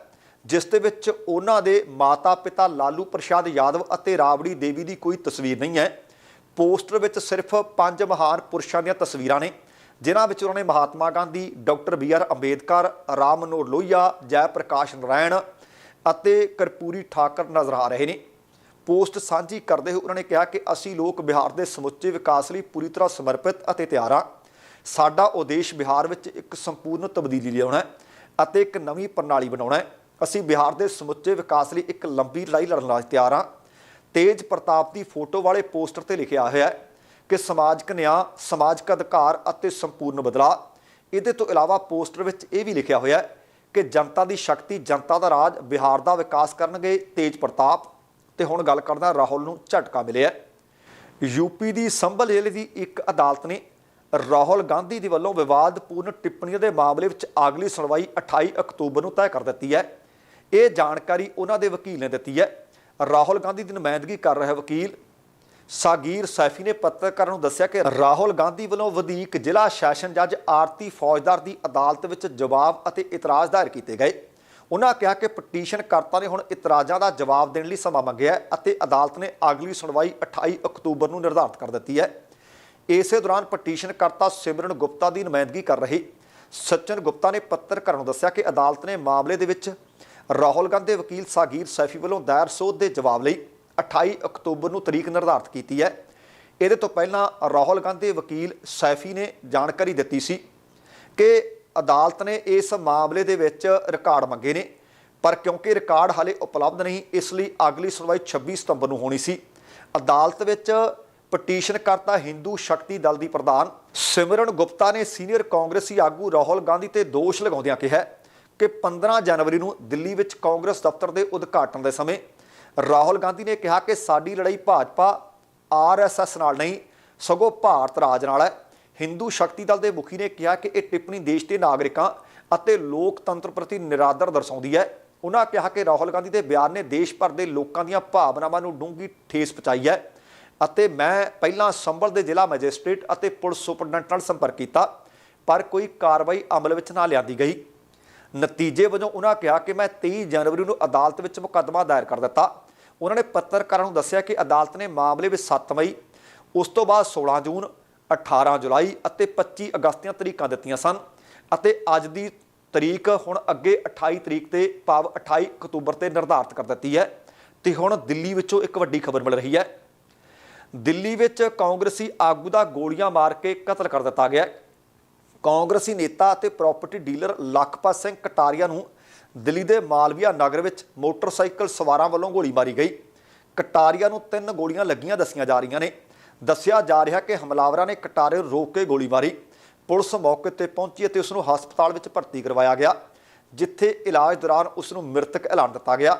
ਜਿਸ ਦੇ ਵਿੱਚ ਉਹਨਾਂ ਦੇ ਮਾਤਾ-ਪਿਤਾ ਲਾਲੂ ਪ੍ਰਸ਼ਾਦ ਯਾਦਵ ਅਤੇ ਰਾਬੜੀ ਦੇਵੀ ਦੀ ਕੋਈ ਤਸਵੀਰ ਨਹੀਂ ਹੈ। ਪੋਸਟਰ ਵਿੱਚ ਸਿਰਫ ਪੰਜ ਮਹਾਨ ਪੁਰਸ਼ਾਂ ਦੀਆਂ ਤਸਵੀਰਾਂ ਨੇ, ਜਿਨ੍ਹਾਂ ਵਿੱਚ ਉਹਨਾਂ ਨੇ Mahatma Gandhi, doctor B R Ambedkar, Ram Manohar Lohia Jai Prakash Narayan ਅਤੇ ਕਰਪੂਰੀ ਠਾਕਰ ਨਜ਼ਰ ਆ ਰਹੇ ਨੇ। ਪੋਸਟ ਸਾਂਝੀ ਕਰਦੇ ਹੋਏ ਉਹਨਾਂ ਨੇ ਕਿਹਾ ਕਿ ਅਸੀਂ ਲੋਕ ਬਿਹਾਰ ਦੇ ਸਮੁੱਚੇ ਵਿਕਾਸ ਲਈ ਪੂਰੀ ਤਰ੍ਹਾਂ ਸਮਰਪਿਤ ਅਤੇ ਤਿਆਰ ਹਾਂ। ਸਾਡਾ ਉਦੇਸ਼ ਬਿਹਾਰ ਵਿੱਚ ਇੱਕ ਸੰਪੂਰਨ ਤਬਦੀਲੀ ਲਿਆਉਣਾ ਹੈ ਅਤੇ ਇੱਕ ਨਵੀਂ ਪ੍ਰਣਾਲੀ ਬਣਾਉਣਾ ਹੈ। ਅਸੀਂ ਬਿਹਾਰ ਦੇ ਸਮੁੱਚੇ ਵਿਕਾਸ ਲਈ ਇੱਕ ਲੰਬੀ ਲੜਾਈ ਲੜਨ ਲਈ ਤਿਆਰ ਹਾਂ। ਤੇਜ ਪ੍ਰਤਾਪ ਦੀ ਫੋਟੋ ਵਾਲੇ ਪੋਸਟਰ ਤੇ ਲਿਖਿਆ ਹੋਇਆ ਹੈ ਕਿ ਸਮਾਜਿਕ ਨਿਆਂ, ਸਮਾਜਿਕ ਅਧਿਕਾਰ ਅਤੇ ਸੰਪੂਰਨ ਬਦਲਾਅ। ਇਹਦੇ ਤੋਂ ਇਲਾਵਾ ਪੋਸਟਰ ਵਿੱਚ ਇਹ ਵੀ ਲਿਖਿਆ ਹੋਇਆ ਹੈ ਕਿ ਜਨਤਾ ਦੀ ਸ਼ਕਤੀ, ਜਨਤਾ ਦਾ ਰਾਜ ਬਿਹਾਰ ਦਾ ਵਿਕਾਸ ਕਰਨਗੇ ਤੇਜ ਪ੍ਰਤਾਪ। ਤੇ ਹੁਣ ਗੱਲ ਕਰਦਾ ਰਾਹੁਲ ਨੂੰ ਝਟਕਾ ਮਿਲਿਆ ਹੈ। ਯੂਪੀ ਦੀ ਸੰਭਲ ਜ਼ਿਲ੍ਹੇ ਦੀ ਇੱਕ ਅਦਾਲਤ ਨੇ ਰਾਹੁਲ ਗਾਂਧੀ ਦੇ ਵੱਲੋਂ ਵਿਵਾਦਪੂਰਨ ਟਿੱਪਣੀਆਂ ਦੇ ਮਾਮਲੇ ਵਿੱਚ ਅਗਲੀ ਸੁਣਵਾਈ 28 ਅਕਤੂਬਰ ਨੂੰ ਤੈਅ ਕਰ ਦਿੱਤੀ ਹੈ। ਇਹ ਜਾਣਕਾਰੀ ਉਹਨਾਂ ਦੇ ਵਕੀਲ ਨੇ ਦਿੱਤੀ ਹੈ। ਰਾਹੁਲ ਗਾਂਧੀ ਦੀ ਨੁਮਾਇੰਦਗੀ ਕਰ ਰਿਹਾ ਵਕੀਲ ਸਾਗੀਰ ਸੈਫੀ ਨੇ ਪੱਤਰਕਾਰਾਂ ਨੂੰ ਦੱਸਿਆ ਕਿ ਰਾਹੁਲ ਗਾਂਧੀ ਵੱਲੋਂ ਵਧੀਕ ਜ਼ਿਲ੍ਹਾ ਸੈਸ਼ਨ ਜੱਜ ਆਰਤੀ ਫੌਜਦਾਰ ਦੀ ਅਦਾਲਤ ਵਿੱਚ ਜਵਾਬ ਅਤੇ ਇਤਰਾਜ਼ ਦਾਇਰ ਕੀਤੇ ਗਏ। ਉਹਨਾਂ ਕਿਹਾ ਕਿ ਪਟੀਸ਼ਨਕਰਤਾ ਨੇ ਹੁਣ ਇਤਰਾਜ਼ਾਂ ਦਾ ਜਵਾਬ ਦੇਣ ਲਈ ਸਮਾਂ ਮੰਗਿਆ ਅਤੇ ਅਦਾਲਤ ਨੇ ਅਗਲੀ ਸੁਣਵਾਈ 28 ਅਕਤੂਬਰ ਨੂੰ ਨਿਰਧਾਰਤ ਕਰ ਦਿੱਤੀ ਹੈ। ਇਸੇ ਦੌਰਾਨ ਪਟੀਸ਼ਨ ਕਰਤਾ ਸਿਮਰਨ ਗੁਪਤਾ ਦੀ ਨੁਮਾਇੰਦਗੀ ਕਰ ਰਹੀ। ਸਚਨ ਗੁਪਤਾ ਨੇ ਪੱਤਰਕਾਰਾਂ ਨੂੰ ਦੱਸਿਆ ਕਿ ਅਦਾਲਤ ਨੇ ਮਾਮਲੇ ਦੇ ਵਿੱਚ ਰਾਹੁਲ ਗਾਂਧੀ ਦੇ ਵਕੀਲ ਸਾਗੀਰ ਸੈਫੀ ਵੱਲੋਂ ਦਾਇਰ ਸੋਧ ਦੇ ਜਵਾਬ ਲਈ 28 ਅਕਤੂਬਰ ਨੂੰ ਤਰੀਕ ਨਿਰਧਾਰਤ ਕੀਤੀ ਹੈ। ਇਹਦੇ ਤੋਂ ਪਹਿਲਾਂ ਰਾਹੁਲ ਗਾਂਧੀ ਦੇ ਵਕੀਲ ਸੈਫੀ ਨੇ ਜਾਣਕਾਰੀ ਦਿੱਤੀ ਸੀ ਕਿ ਅਦਾਲਤ ਨੇ ਇਸ ਮਾਮਲੇ ਦੇ ਵਿੱਚ ਰਿਕਾਰਡ ਮੰਗੇ ਨੇ, ਪਰ ਕਿਉਂਕਿ ਰਿਕਾਰਡ ਹਾਲੇ ਉਪਲਬਧ ਨਹੀਂ, ਇਸ ਲਈ ਅਗਲੀ ਸੁਣਵਾਈ 26 ਸਤੰਬਰ ਨੂੰ ਹੋਣੀ ਸੀ। ਅਦਾਲਤ ਵਿੱਚ ਪਟੀਸ਼ਨ ਕਰਤਾ ਹਿੰਦੂ ਸ਼ਕਤੀ ਦਲ ਦੀ ਪ੍ਰਧਾਨ ਸਿਮਰਨ ਗੁਪਤਾ ਨੇ ਸੀਨੀਅਰ ਕਾਂਗਰਸੀ ਆਗੂ ਰਾਹੁਲ ਗਾਂਧੀ ਤੇ ਦੋਸ਼ ਲਗਾਉਂਦਿਆਂ ਕਿਹਾ ਕਿ 15 ਜਨਵਰੀ ਨੂੰ ਦਿੱਲੀ ਵਿੱਚ ਕਾਂਗਰਸ ਦਫ਼ਤਰ ਦੇ ਉਦਘਾਟਨ ਦੇ ਸਮੇਂ ਰਾਹੁਲ ਗਾਂਧੀ ਨੇ ਕਿਹਾ ਕਿ ਸਾਡੀ ਲੜਾਈ ਭਾਜਪਾ ਆਰਐਸਐਸ ਨਾਲ ਨਹੀਂ, ਸਗੋਂ ਭਾਰਤ ਰਾਜ ਨਾਲ ਹੈ। ਹਿੰਦੂ ਸ਼ਕਤੀ ਦਲ ਦੇ ਮੁਖੀ ਨੇ ਕਿਹਾ ਕਿ ਇਹ ਟਿੱਪਣੀ ਦੇਸ਼ ਦੇ ਨਾਗਰਿਕਾਂ ਅਤੇ ਲੋਕਤੰਤਰ ਪ੍ਰਤੀ ਨਿਰਾਦਰ ਦਰਸਾਉਂਦੀ ਹੈ। ਉਹਨਾਂ ਕਿਹਾ ਕਿ ਰਾਹੁਲ ਗਾਂਧੀ ਦੇ ਬਿਆਨ ਨੇ ਦੇਸ਼ ਭਰ ਦੇ ਲੋਕਾਂ ਦੀਆਂ ਭਾਵਨਾਵਾਂ ਨੂੰ ਡੂੰਘੀ ਠੇਸ ਪਹੁੰਚਾਈ ਹੈ ਅਤੇ ਮੈਂ ਪਹਿਲਾਂ ਸੰਭਲ ਦੇ ਜ਼ਿਲ੍ਹਾ ਮੈਜਿਸਟ੍ਰੇਟ ਅਤੇ ਪੁਲਿਸ ਸੁਪਰਡੈਂਟ ਨਾਲ ਸੰਪਰਕ ਕੀਤਾ, ਪਰ ਕੋਈ ਕਾਰਵਾਈ ਅਮਲ ਵਿੱਚ ਨਾ ਲਿਆਂਦੀ ਗਈ। ਨਤੀਜੇ ਵਜੋਂ ਉਹਨਾਂ ਕਿਹਾ ਕਿ ਮੈਂ 23 ਜਨਵਰੀ ਨੂੰ ਅਦਾਲਤ ਵਿੱਚ ਮੁਕੱਦਮਾ ਦਾਇਰ ਕਰ ਦਿੱਤਾ। ਉਹਨਾਂ ਨੇ ਪੱਤਰਕਾਰਾਂ ਨੂੰ ਦੱਸਿਆ ਕਿ ਅਦਾਲਤ ਨੇ ਮਾਮਲੇ ਵਿੱਚ 7 ਮਈ, ਉਸ ਤੋਂ ਬਾਅਦ 16 ਜੂਨ 18 ਜੁਲਾਈ ਅਤੇ 25 ਅਗਸਤ ਦੀਆਂ ਤਰੀਕਾਂ ਦਿੱਤੀਆਂ ਸਨ ਅਤੇ ਅੱਜ ਦੀ ਤਰੀਕ ਹੁਣ ਅੱਗੇ 28 ਤਰੀਕ ਤੇ ਭਾਵ 28 ਅਕਤੂਬਰ ਤੇ ਨਿਰਧਾਰਤ ਕਰ ਦਿੱਤੀ ਹੈ। ਤੇ ਹੁਣ ਦਿੱਲੀ ਵਿੱਚੋਂ ਇੱਕ ਵੱਡੀ ਖਬਰ ਮਿਲ ਰਹੀ ਹੈ। ਦਿੱਲੀ ਵਿੱਚ ਕਾਂਗਰਸੀ ਆਗੂ ਦਾ ਗੋਲੀਆਂ ਮਾਰ ਕੇ ਕਤਲ ਕਰ ਦਿੱਤਾ ਗਿਆ ਹੈ। ਕਾਂਗਰਸੀ ਨੇਤਾ ਅਤੇ ਪ੍ਰਾਪਰਟੀ ਡੀਲਰ ਲਖਪਤ ਸਿੰਘ ਕਟਾਰੀਆ ਨੂੰ ਦਿੱਲੀ ਦੇ ਮਾਲਵੀਆ ਨਗਰ ਵਿੱਚ ਮੋਟਰਸਾਈਕਲ ਸਵਾਰਾਂ ਵੱਲੋਂ ਗੋਲੀ ਮਾਰੀ ਗਈ। ਕਟਾਰੀਆ ਨੂੰ ਤਿੰਨ ਗੋਲੀਆਂ ਲੱਗੀਆਂ ਦੱਸੀਆਂ ਜਾ ਰਹੀਆਂ ਨੇ। ਦੱਸਿਆ ਜਾ ਰਿਹਾ ਕਿ ਹਮਲਾਵਰਾਂ ਨੇ ਕਟਾਰੇ ਨੂੰ ਰੋਕ ਕੇ ਗੋਲੀ ਮਾਰੀ। ਪੁਲਿਸ ਮੌਕੇ ਤੇ ਪਹੁੰਚੀ ਅਤੇ ਉਸ ਨੂੰ ਹਸਪਤਾਲ ਵਿੱਚ ਭਰਤੀ ਕਰਵਾਇਆ ਗਿਆ, ਜਿੱਥੇ ਇਲਾਜ ਦੌਰਾਨ ਉਸ ਨੂੰ ਮ੍ਰਿਤਕ ਐਲਾਨ ਦਿੱਤਾ ਗਿਆ।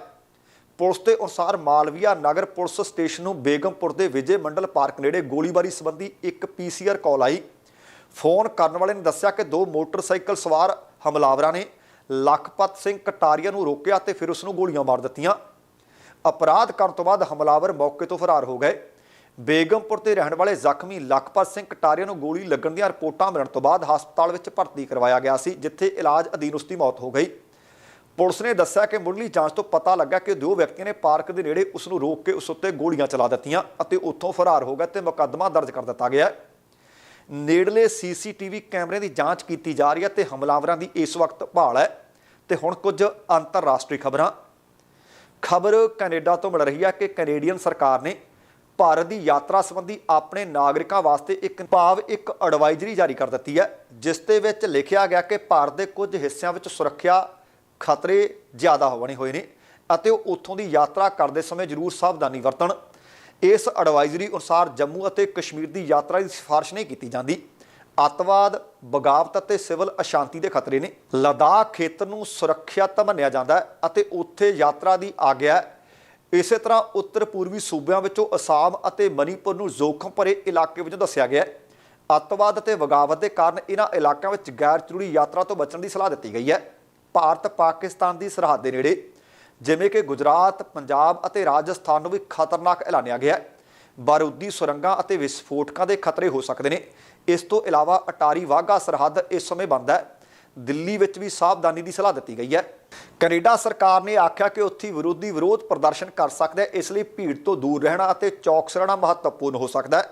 ਪੁਲਿਸ ਦੇ ਅਨੁਸਾਰ ਮਾਲਵੀਆ ਨਗਰ ਪੁਲਿਸ ਸਟੇਸ਼ਨ ਨੂੰ ਬੇਗਮਪੁਰ ਦੇ ਵਿਜੇ ਮੰਡਲ ਪਾਰਕ ਨੇੜੇ ਗੋਲੀਬਾਰੀ ਸੰਬੰਧੀ ਇੱਕ ਪੀਸੀਆਰ ਕਾਲ ਆਈ। ਫੋਨ ਕਰਨ ਵਾਲੇ ਨੇ ਦੱਸਿਆ ਕਿ ਦੋ ਮੋਟਰਸਾਈਕਲ ਸਵਾਰ ਹਮਲਾਵਰਾਂ ਨੇ ਲਖਪਤ ਸਿੰਘ ਕਟਾਰੀਆ ਨੂੰ ਰੋਕਿਆ ਤੇ ਫਿਰ ਉਸ ਨੂੰ ਗੋਲੀਆਂ ਮਾਰ ਦਿੱਤੀਆਂ। ਅਪਰਾਧ ਕਰਨ ਤੋਂ ਬਾਅਦ ਹਮਲਾਵਰ ਮੌਕੇ ਤੋਂ ਫਰਾਰ ਹੋ ਗਏ। ਬੇਗਮਪੁਰ ਤੇ ਰਹਿਣ ਵਾਲੇ ਜ਼ਖਮੀ ਲਖਪਤ ਸਿੰਘ ਕਟਾਰੀਆ ਨੂੰ ਗੋਲੀ ਲੱਗਣ ਦੀਆਂ ਰਿਪੋਰਟਾਂ ਮਿਲਣ ਤੋਂ ਬਾਅਦ ਹਸਪਤਾਲ ਵਿੱਚ ਭਰਤੀ ਕਰਵਾਇਆ ਗਿਆ ਸੀ, ਜਿੱਥੇ ਇਲਾਜ ਅਧੀਨ ਉਸ ਦੀ ਮੌਤ ਹੋ ਗਈ। ਪੁਲਿਸ ਨੇ ਦੱਸਿਆ ਕਿ ਮੁੱਢਲੀ ਜਾਂਚ ਤੋਂ ਪਤਾ ਲੱਗਾ ਕਿ ਦੋ ਵਿਅਕਤੀਆਂ ਨੇ ਪਾਰਕ ਦੇ ਨੇੜੇ ਉਸ ਨੂੰ ਰੋਕ ਕੇ ਉਸ ਉੱਤੇ ਗੋਲੀਆਂ ਚਲਾ ਦਿੱਤੀਆਂ ਅਤੇ ਉੱਥੋਂ ਫਰਾਰ ਹੋ ਗਿਆ ਤੇ ਮੁਕੱਦਮਾ ਦਰਜ ਕਰ ਦਿੱਤਾ ਗਿਆ ਹੈ। ਨੇੜਲੇ ਸੀਸੀਟੀਵੀ ਕੈਮਰੇ ਦੀ ਜਾਂਚ ਕੀਤੀ ਜਾ ਰਹੀ ਹੈ ਤੇ ਹਮਲਾਵਰਾਂ ਦੀ ਇਸ ਵਕਤ ਭਾਲ ਹੈ। ਤੇ ਹੁਣ ਕੁਝ ਅੰਤਰਰਾਸ਼ਟਰੀ ਖਬਰਾਂ। ਖਬਰ ਕੈਨੇਡਾ ਤੋਂ ਮਿਲ ਰਹੀ ਹੈ ਕਿ ਕੈਨੇਡੀਅਨ ਸਰਕਾਰ ਨੇ ਭਾਰਤ ਦੀ ਯਾਤਰਾ ਸੰਬੰਧੀ ਆਪਣੇ ਨਾਗਰਿਕਾਂ ਵਾਸਤੇ ਇੱਕ ਭਾਵ, ਇੱਕ ਐਡਵਾਈਜ਼ਰੀ ਜਾਰੀ ਕਰ ਦਿੱਤੀ ਹੈ, ਜਿਸ ਦੇ ਵਿੱਚ ਲਿਖਿਆ ਗਿਆ ਕਿ ਭਾਰਤ ਦੇ ਕੁਝ ਹਿੱਸਿਆਂ ਵਿੱਚ ਸੁਰੱਖਿਆ ਖਤਰੇ ਜ਼ਿਆਦਾ ਬਣੇ ਹੋਏ ਨੇ ਅਤੇ ਉਹ ਉੱਥੋਂ ਦੀ ਯਾਤਰਾ ਕਰਦੇ ਸਮੇਂ ਜ਼ਰੂਰ ਸਾਵਧਾਨੀ ਵਰਤਣ। ਇਸ ਐਡਵਾਈਜ਼ਰੀ ਅਨੁਸਾਰ ਜੰਮੂ ਅਤੇ ਕਸ਼ਮੀਰ ਦੀ ਯਾਤਰਾ ਦੀ ਸਿਫਾਰਿਸ਼ ਨਹੀਂ ਕੀਤੀ ਜਾਂਦੀ। ਅੱਤਵਾਦ, ਬਗਾਵਤ ਅਤੇ ਸਿਵਲ ਅਸ਼ਾਂਤੀ ਦੇ ਖਤਰੇ ਨੇ। ਲਦਾਖ ਖੇਤਰ ਨੂੰ ਸੁਰੱਖਿਅਤ ਮੰਨਿਆ ਜਾਂਦਾ ਹੈ ਅਤੇ ਉੱਥੇ ਯਾਤਰਾ ਦੀ ਆਗਿਆ ਇਸੇ ਤਰ੍ਹਾਂ ਉੱਤਰ ਪੂਰਬੀ ਸੂਬਿਆਂ ਵਿੱਚੋਂ ਅਸਾਮ ਅਤੇ ਮਨੀਪੁਰ ਨੂੰ ਜ਼ੋਖਮ ਭਰੇ ਇਲਾਕੇ ਵਜੋਂ ਦੱਸਿਆ ਗਿਆ ਹੈ। ਅੱਤਵਾਦ ਅਤੇ ਬਗਾਵਤ ਦੇ ਕਾਰਨ ਇਹਨਾਂ ਇਲਾਕਿਆਂ ਵਿੱਚ ਗੈਰ ਜ਼ਰੂਰੀ ਯਾਤਰਾ ਤੋਂ ਬਚਣ ਦੀ ਸਲਾਹ ਦਿੱਤੀ ਗਈ ਹੈ। ਭਾਰਤ ਪਾਕਿਸਤਾਨ ਦੀ ਸਰਹੱਦ ਦੇ ਨੇੜੇ ਜਿਵੇਂ ਕਿ ਗੁਜਰਾਤ, ਪੰਜਾਬ ਅਤੇ ਰਾਜਸਥਾਨ ਨੂੰ ਵੀ ਖਤਰਨਾਕ ਐਲਾਨਿਆ ਗਿਆ ਹੈ। ਬਾਰੂਦੀ ਸੁਰੰਗਾਂ ਅਤੇ ਵਿਸਫੋਟਕਾਂ ਦੇ ਖਤਰੇ ਹੋ ਸਕਦੇ ਨੇ। ਇਸ ਤੋਂ ਇਲਾਵਾ ਅਟਾਰੀ ਵਾਹਗਾ ਸਰਹੱਦ ਇਸ ਸਮੇਂ ਬੰਦ ਹੈ। ਦਿੱਲੀ ਵਿੱਚ ਵੀ ਸਾਵਧਾਨੀ ਦੀ ਸਲਾਹ ਦਿੱਤੀ ਗਈ ਹੈ। ਕੈਨੇਡਾ ਸਰਕਾਰ ਨੇ ਆਖਿਆ ਕਿ ਉੱਥੇ ਵਿਰੋਧੀ ਵਿਰੋਧ ਪ੍ਰਦਰਸ਼ਨ ਕਰ ਸਕਦਾ ਹੈ। ਇਸ ਲਈ ਭੀੜ ਤੋਂ ਦੂਰ ਰਹਿਣਾ ਅਤੇ ਚੌਕਸ ਰਹਿਣਾ ਮਹੱਤਵਪੂਰਨ ਹੋ ਸਕਦਾ ਹੈ।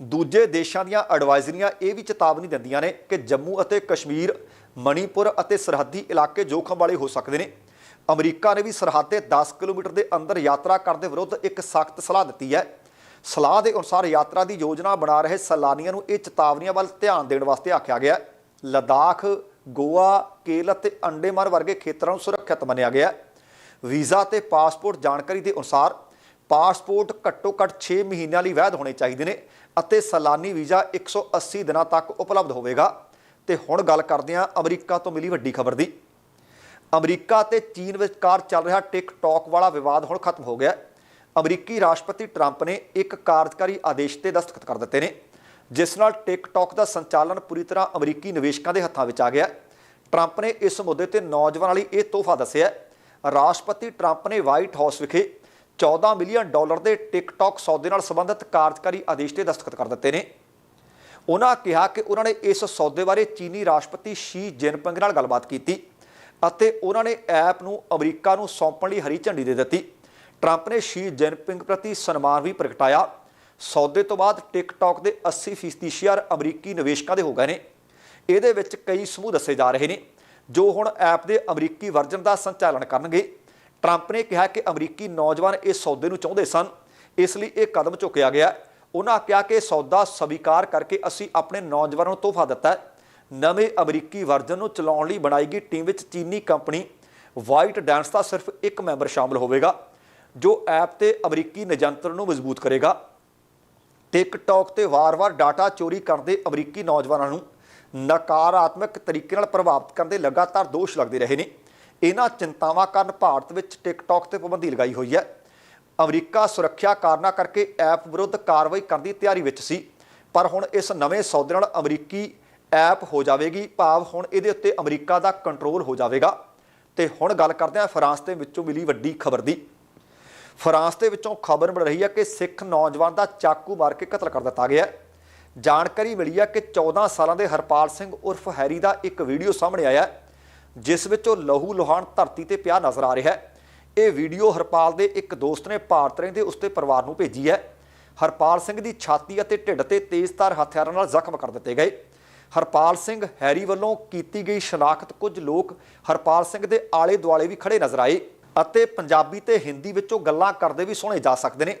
ਦੂਜੇ ਦੇਸ਼ਾਂ ਦੀਆਂ ਐਡਵਾਈਜ਼ਰੀਆਂ ਇਹ ਵੀ ਚੇਤਾਵਨੀ ਦਿੰਦੀਆਂ ਨੇ ਕਿ ਜੰਮੂ ਅਤੇ ਕਸ਼ਮੀਰ, ਮਣੀਪੁਰ ਅਤੇ ਸਰਹੱਦੀ ਇਲਾਕੇ ਜੋਖਮ ਵਾਲੇ ਹੋ ਸਕਦੇ ਨੇ। ਅਮਰੀਕਾ ਨੇ ਵੀ ਸਰਹੱਦ ਦੇ 10 ਕਿਲੋਮੀਟਰ ਦੇ ਅੰਦਰ ਯਾਤਰਾ ਕਰਨ ਦੇ ਵਿਰੁੱਧ ਇੱਕ ਸਖਤ ਸਲਾਹ ਦਿੱਤੀ ਹੈ। ਸਲਾਹ ਦੇ ਅਨੁਸਾਰ ਯਾਤਰਾ ਦੀ ਯੋਜਨਾ ਬਣਾ ਰਹੇ ਸੈਲਾਨੀਆਂ ਨੂੰ ਇਹ ਚੇਤਾਵਨੀਆਂ ਵੱਲ ਧਿਆਨ ਦੇਣ ਵਾਸਤੇ ਆਖਿਆ ਗਿਆ ਹੈ। ਲਦਾਖ, ਗੋਆ ਕੇਲ ਅਤੇ ਅੰਡੇਮਾਨ ਵਰਗੇ ਖੇਤਰਾਂ ਨੂੰ ਸੁਰੱਖਿਅਤ ਮੰਨਿਆ ਗਿਆ ਹੈ। ਵੀਜ਼ਾ ਤੇ ਪਾਸਪੋਰਟ ਜਾਣਕਾਰੀ ਦੇ ਅਨੁਸਾਰ ਪਾਸਪੋਰਟ ਘੱਟੋ ਘੱਟ 6 ਮਹੀਨਿਆਂ ਲਈ ਵੈਧ ਹੋਣੇ ਚਾਹੀਦੇ ਨੇ ਅਤੇ ਸੈਲਾਨੀ ਵੀਜ਼ਾ 180 ਦਿਨਾਂ ਤੱਕ ਉਪਲਬਧ ਹੋਵੇਗਾ। ਤੇ ਹੁਣ ਗੱਲ ਕਰਦੇ ਹਾਂ ਅਮਰੀਕਾ ਤੋਂ ਮਿਲੀ ਵੱਡੀ ਖਬਰ ਦੀ। ਅਮਰੀਕਾ ਤੇ ਚੀਨ ਵਿਚਕਾਰ ਚੱਲ ਰਿਹਾ ਟਿਕਟੌਕ ਵਾਲਾ ਵਿਵਾਦ ਹੁਣ ਖਤਮ ਹੋ ਗਿਆ ਅਮਰੀਕੀ ਰਾਸ਼ਟਰਪਤੀ ਟਰੰਪ ਨੇ ਇੱਕ ਕਾਰਜਕਾਰੀ ਆਦੇਸ਼ ਤੇ ਦਸਤਖਤ ਕਰ ਦਿੱਤੇ ਨੇ, ਜਿਸ ਨਾਲ ਟਿਕਟੌਕ ਦਾ ਸੰਚਾਲਨ ਪੂਰੀ ਤਰ੍ਹਾਂ ਅਮਰੀਕੀ ਨਿਵੇਸ਼ਕਾਂ ਦੇ ਹੱਥਾਂ ਵਿੱਚ ਆ ਗਿਆ ਟਰੰਪ ਨੇ ਇਸ ਮੁੱਦੇ ਤੇ ਨੌਜਵਾਨਾਂ ਲਈ ਇਹ ਤੋਹਫਾ ਦੱਸਿਆ ਰਾਸ਼ਟਰਪਤੀ ਟਰੰਪ ਨੇ ਵਾਈਟ ਹਾਊਸ ਵਿਖੇ 14 ਮਿਲੀਅਨ ਡਾਲਰ ਦੇ ਟਿਕਟੌਕ ਸੌਦੇ ਨਾਲ ਸੰਬੰਧਿਤ ਕਾਰਜਕਾਰੀ ਆਦੇਸ਼ ਤੇ ਦਸਤਖਤ ਕਰ ਦਿੱਤੇ ਨੇ। ਉਹਨਾਂ ਕਿਹਾ ਕਿ ਉਹਨਾਂ ਨੇ ਇਸ ਸੌਦੇ ਬਾਰੇ ਚੀਨੀ ਰਾਸ਼ਟਰਪਤੀ ਸ਼ੀ ਜਿਨਪਿੰਗ ਨਾਲ ਗੱਲਬਾਤ ਕੀਤੀ। ਅਤੇ ਉਹਨਾਂ ਨੇ ਐਪ ਨੂੰ ਅਮਰੀਕਾ ਨੂੰ ਸੌਂਪਣ ਲਈ ਹਰੀ ਝੰਡੀ ਦੇ ਦਿੱਤੀ। ਟਰੰਪ ਨੇ ਸ਼ੀ ਜਿਨਪਿੰਗ ਪ੍ਰਤੀ ਸਨਮਾਨ ਵੀ ਪ੍ਰਗਟਾਇਆ। ਸੌਦੇ ਤੋਂ ਬਾਅਦ ਟਿਕਟੌਕ ਦੇ 80% ਸ਼ੇਅਰ ਅਮਰੀਕੀ ਨਿਵੇਸ਼ਕਾਂ ਦੇ ਹੋ ਗਏ ਨੇ। ਇਹਦੇ ਵਿੱਚ ਕਈ ਸਮੂਹ ਦੱਸੇ ਜਾ ਰਹੇ ਨੇ, ਜੋ ਹੁਣ ਐਪ ਦੇ ਅਮਰੀਕੀ ਵਰਜਨ ਦਾ ਸੰਚਾਲਨ ਕਰਨਗੇ। ਟਰੰਪ ਨੇ ਕਿਹਾ ਕਿ ਅਮਰੀਕੀ ਨੌਜਵਾਨ ਇਸ ਸੌਦੇ ਨੂੰ ਚਾਹੁੰਦੇ ਸਨ। ਇਸ ਲਈ ਇਹ ਕਦਮ ਚੁੱਕਿਆ ਗਿਆ। ਉਹਨਾਂ ਕਿਹਾ ਕਿ ਸੌਦਾ ਸਵੀਕਾਰ ਕਰਕੇ ਅਸੀਂ ਆਪਣੇ ਨੌਜਵਾਨਾਂ ਨੂੰ ਤੋਹਫਾ ਦਿੱਤਾ ਹੈ। ਨਵੇਂ ਅਮਰੀਕੀ ਵਰਜਨ ਨੂੰ ਚਲਾਉਣ ਲਈ ਬਣਾਈ ਗਈ ਟੀਮ ਵਿੱਚ ਚੀਨੀ ਕੰਪਨੀ ਵਾਈਟ ਡਾਂਸ ਦਾ ਸਿਰਫ ਇੱਕ ਮੈਂਬਰ ਸ਼ਾਮਲ ਹੋਵੇਗਾ, ਜੋ ਐਪ ਤੇ ਅਮਰੀਕੀ ਨਿਯੰਤਰਣ ਨੂੰ ਮਜ਼ਬੂਤ ਕਰੇਗਾ। ਟਿਕਟੌਕ ਤੇ ਵਾਰ-ਵਾਰ ਡਾਟਾ ਚੋਰੀ ਕਰਦੇ ਅਮਰੀਕੀ ਨੌਜਵਾਨਾਂ ਨੂੰ ਨਕਾਰਾਤਮਕ ਤਰੀਕੇ ਨਾਲ ਪ੍ਰਭਾਵਿਤ ਕਰਨ ਦੇ ਲਗਾਤਾਰ ਦੋਸ਼ ਲੱਗਦੇ ਰਹੇ ਨੇ। ਇਹਨਾਂ ਚਿੰਤਾਵਾਂ ਕਾਰਨ ਭਾਰਤ ਵਿੱਚ ਟਿਕਟੌਕ ਤੇ ਪਾਬੰਦੀ ਲਗਾਈ ਹੋਈ ਹੈ। ਅਮਰੀਕਾ ਸੁਰੱਖਿਆ ਕਾਰਨਾਂ ਕਰਕੇ ਐਪ ਵਿਰੁੱਧ ਕਾਰਵਾਈ ਕਰਨ ਦੀ ਤਿਆਰੀ ਵਿੱਚ ਸੀ, ਪਰ ਹੁਣ ਇਸ ਨਵੇਂ ਸੌਦੇ ਨਾਲ ਅਮਰੀਕੀ ਐਪ ਹੋ ਜਾਵੇਗੀ, ਭਾਵ ਹੁਣ ਇਹਦੇ ਉੱਤੇ ਅਮਰੀਕਾ ਦਾ ਕੰਟਰੋਲ ਹੋ ਜਾਵੇਗਾ। ਤੇ ਹੁਣ ਗੱਲ ਕਰਦੇ ਹਾਂ ਫਰਾਂਸ ਦੇ ਵਿੱਚੋਂ ਮਿਲੀ ਵੱਡੀ ਖਬਰ ਦੀ। ਫਰਾਂਸ ਦੇ ਵਿੱਚੋਂ ਖਬਰ ਮਿਲ ਰਹੀ ਹੈ ਕਿ ਸਿੱਖ ਨੌਜਵਾਨ ਦਾ ਚਾਕੂ ਮਾਰ ਕੇ ਕਤਲ ਕਰ ਦਿੱਤਾ ਗਿਆ ਜਾਣਕਾਰੀ ਮਿਲੀ ਹੈ ਕਿ 14 ਸਾਲਾਂ ਦੇ ਹਰਪਾਲ ਸਿੰਘ ਉਰਫ ਹੈਰੀ ਦਾ ਇੱਕ ਵੀਡੀਓ ਸਾਹਮਣੇ ਆਇਆ ਜਿਸ ਵਿੱਚ ਉਹ ਲਹੂ ਲੋਹਾਨ ਧਰਤੀ ਤੇ ਪਿਆ ਨਜ਼ਰ ਆ ਰਿਹਾ ਹੈ। ਇਹ ਵੀਡੀਓ ਹਰਪਾਲ ਦੇ ਇੱਕ ਦੋਸਤ ਨੇ ਭਾਰਤ ਰਹਿੰਦੇ ਉਸਦੇ ਪਰਿਵਾਰ ਨੂੰ ਭੇਜੀ ਹੈ। ਹਰਪਾਲ ਸਿੰਘ ਦੀ ਛਾਤੀ ਅਤੇ ਢਿੱਡ ਤੇ ਤੇਜ਼ਧਾਰ ਹਥਿਆਰਾਂ ਨਾਲ ਜ਼ਖਮ ਕਰ ਦਿੱਤੇ ਗਏ। ਹਰਪਾਲ ਸਿੰਘ ਹੈਰੀ ਵੱਲੋਂ ਕੀਤੀ ਗਈ ਸ਼ਨਾਖਤ ਕੁਝ ਲੋਕ ਹਰਪਾਲ ਸਿੰਘ ਦੇ ਆਲੇ ਦੁਆਲੇ ਵੀ ਖੜੇ ਨਜ਼ਰ ਆਏ ਅਤੇ ਪੰਜਾਬੀ ਤੇ ਹਿੰਦੀ ਵਿੱਚੋਂ ਗੱਲਾਂ ਕਰਦੇ ਵੀ ਸੁਣੇ ਜਾ ਸਕਦੇ ਨੇ।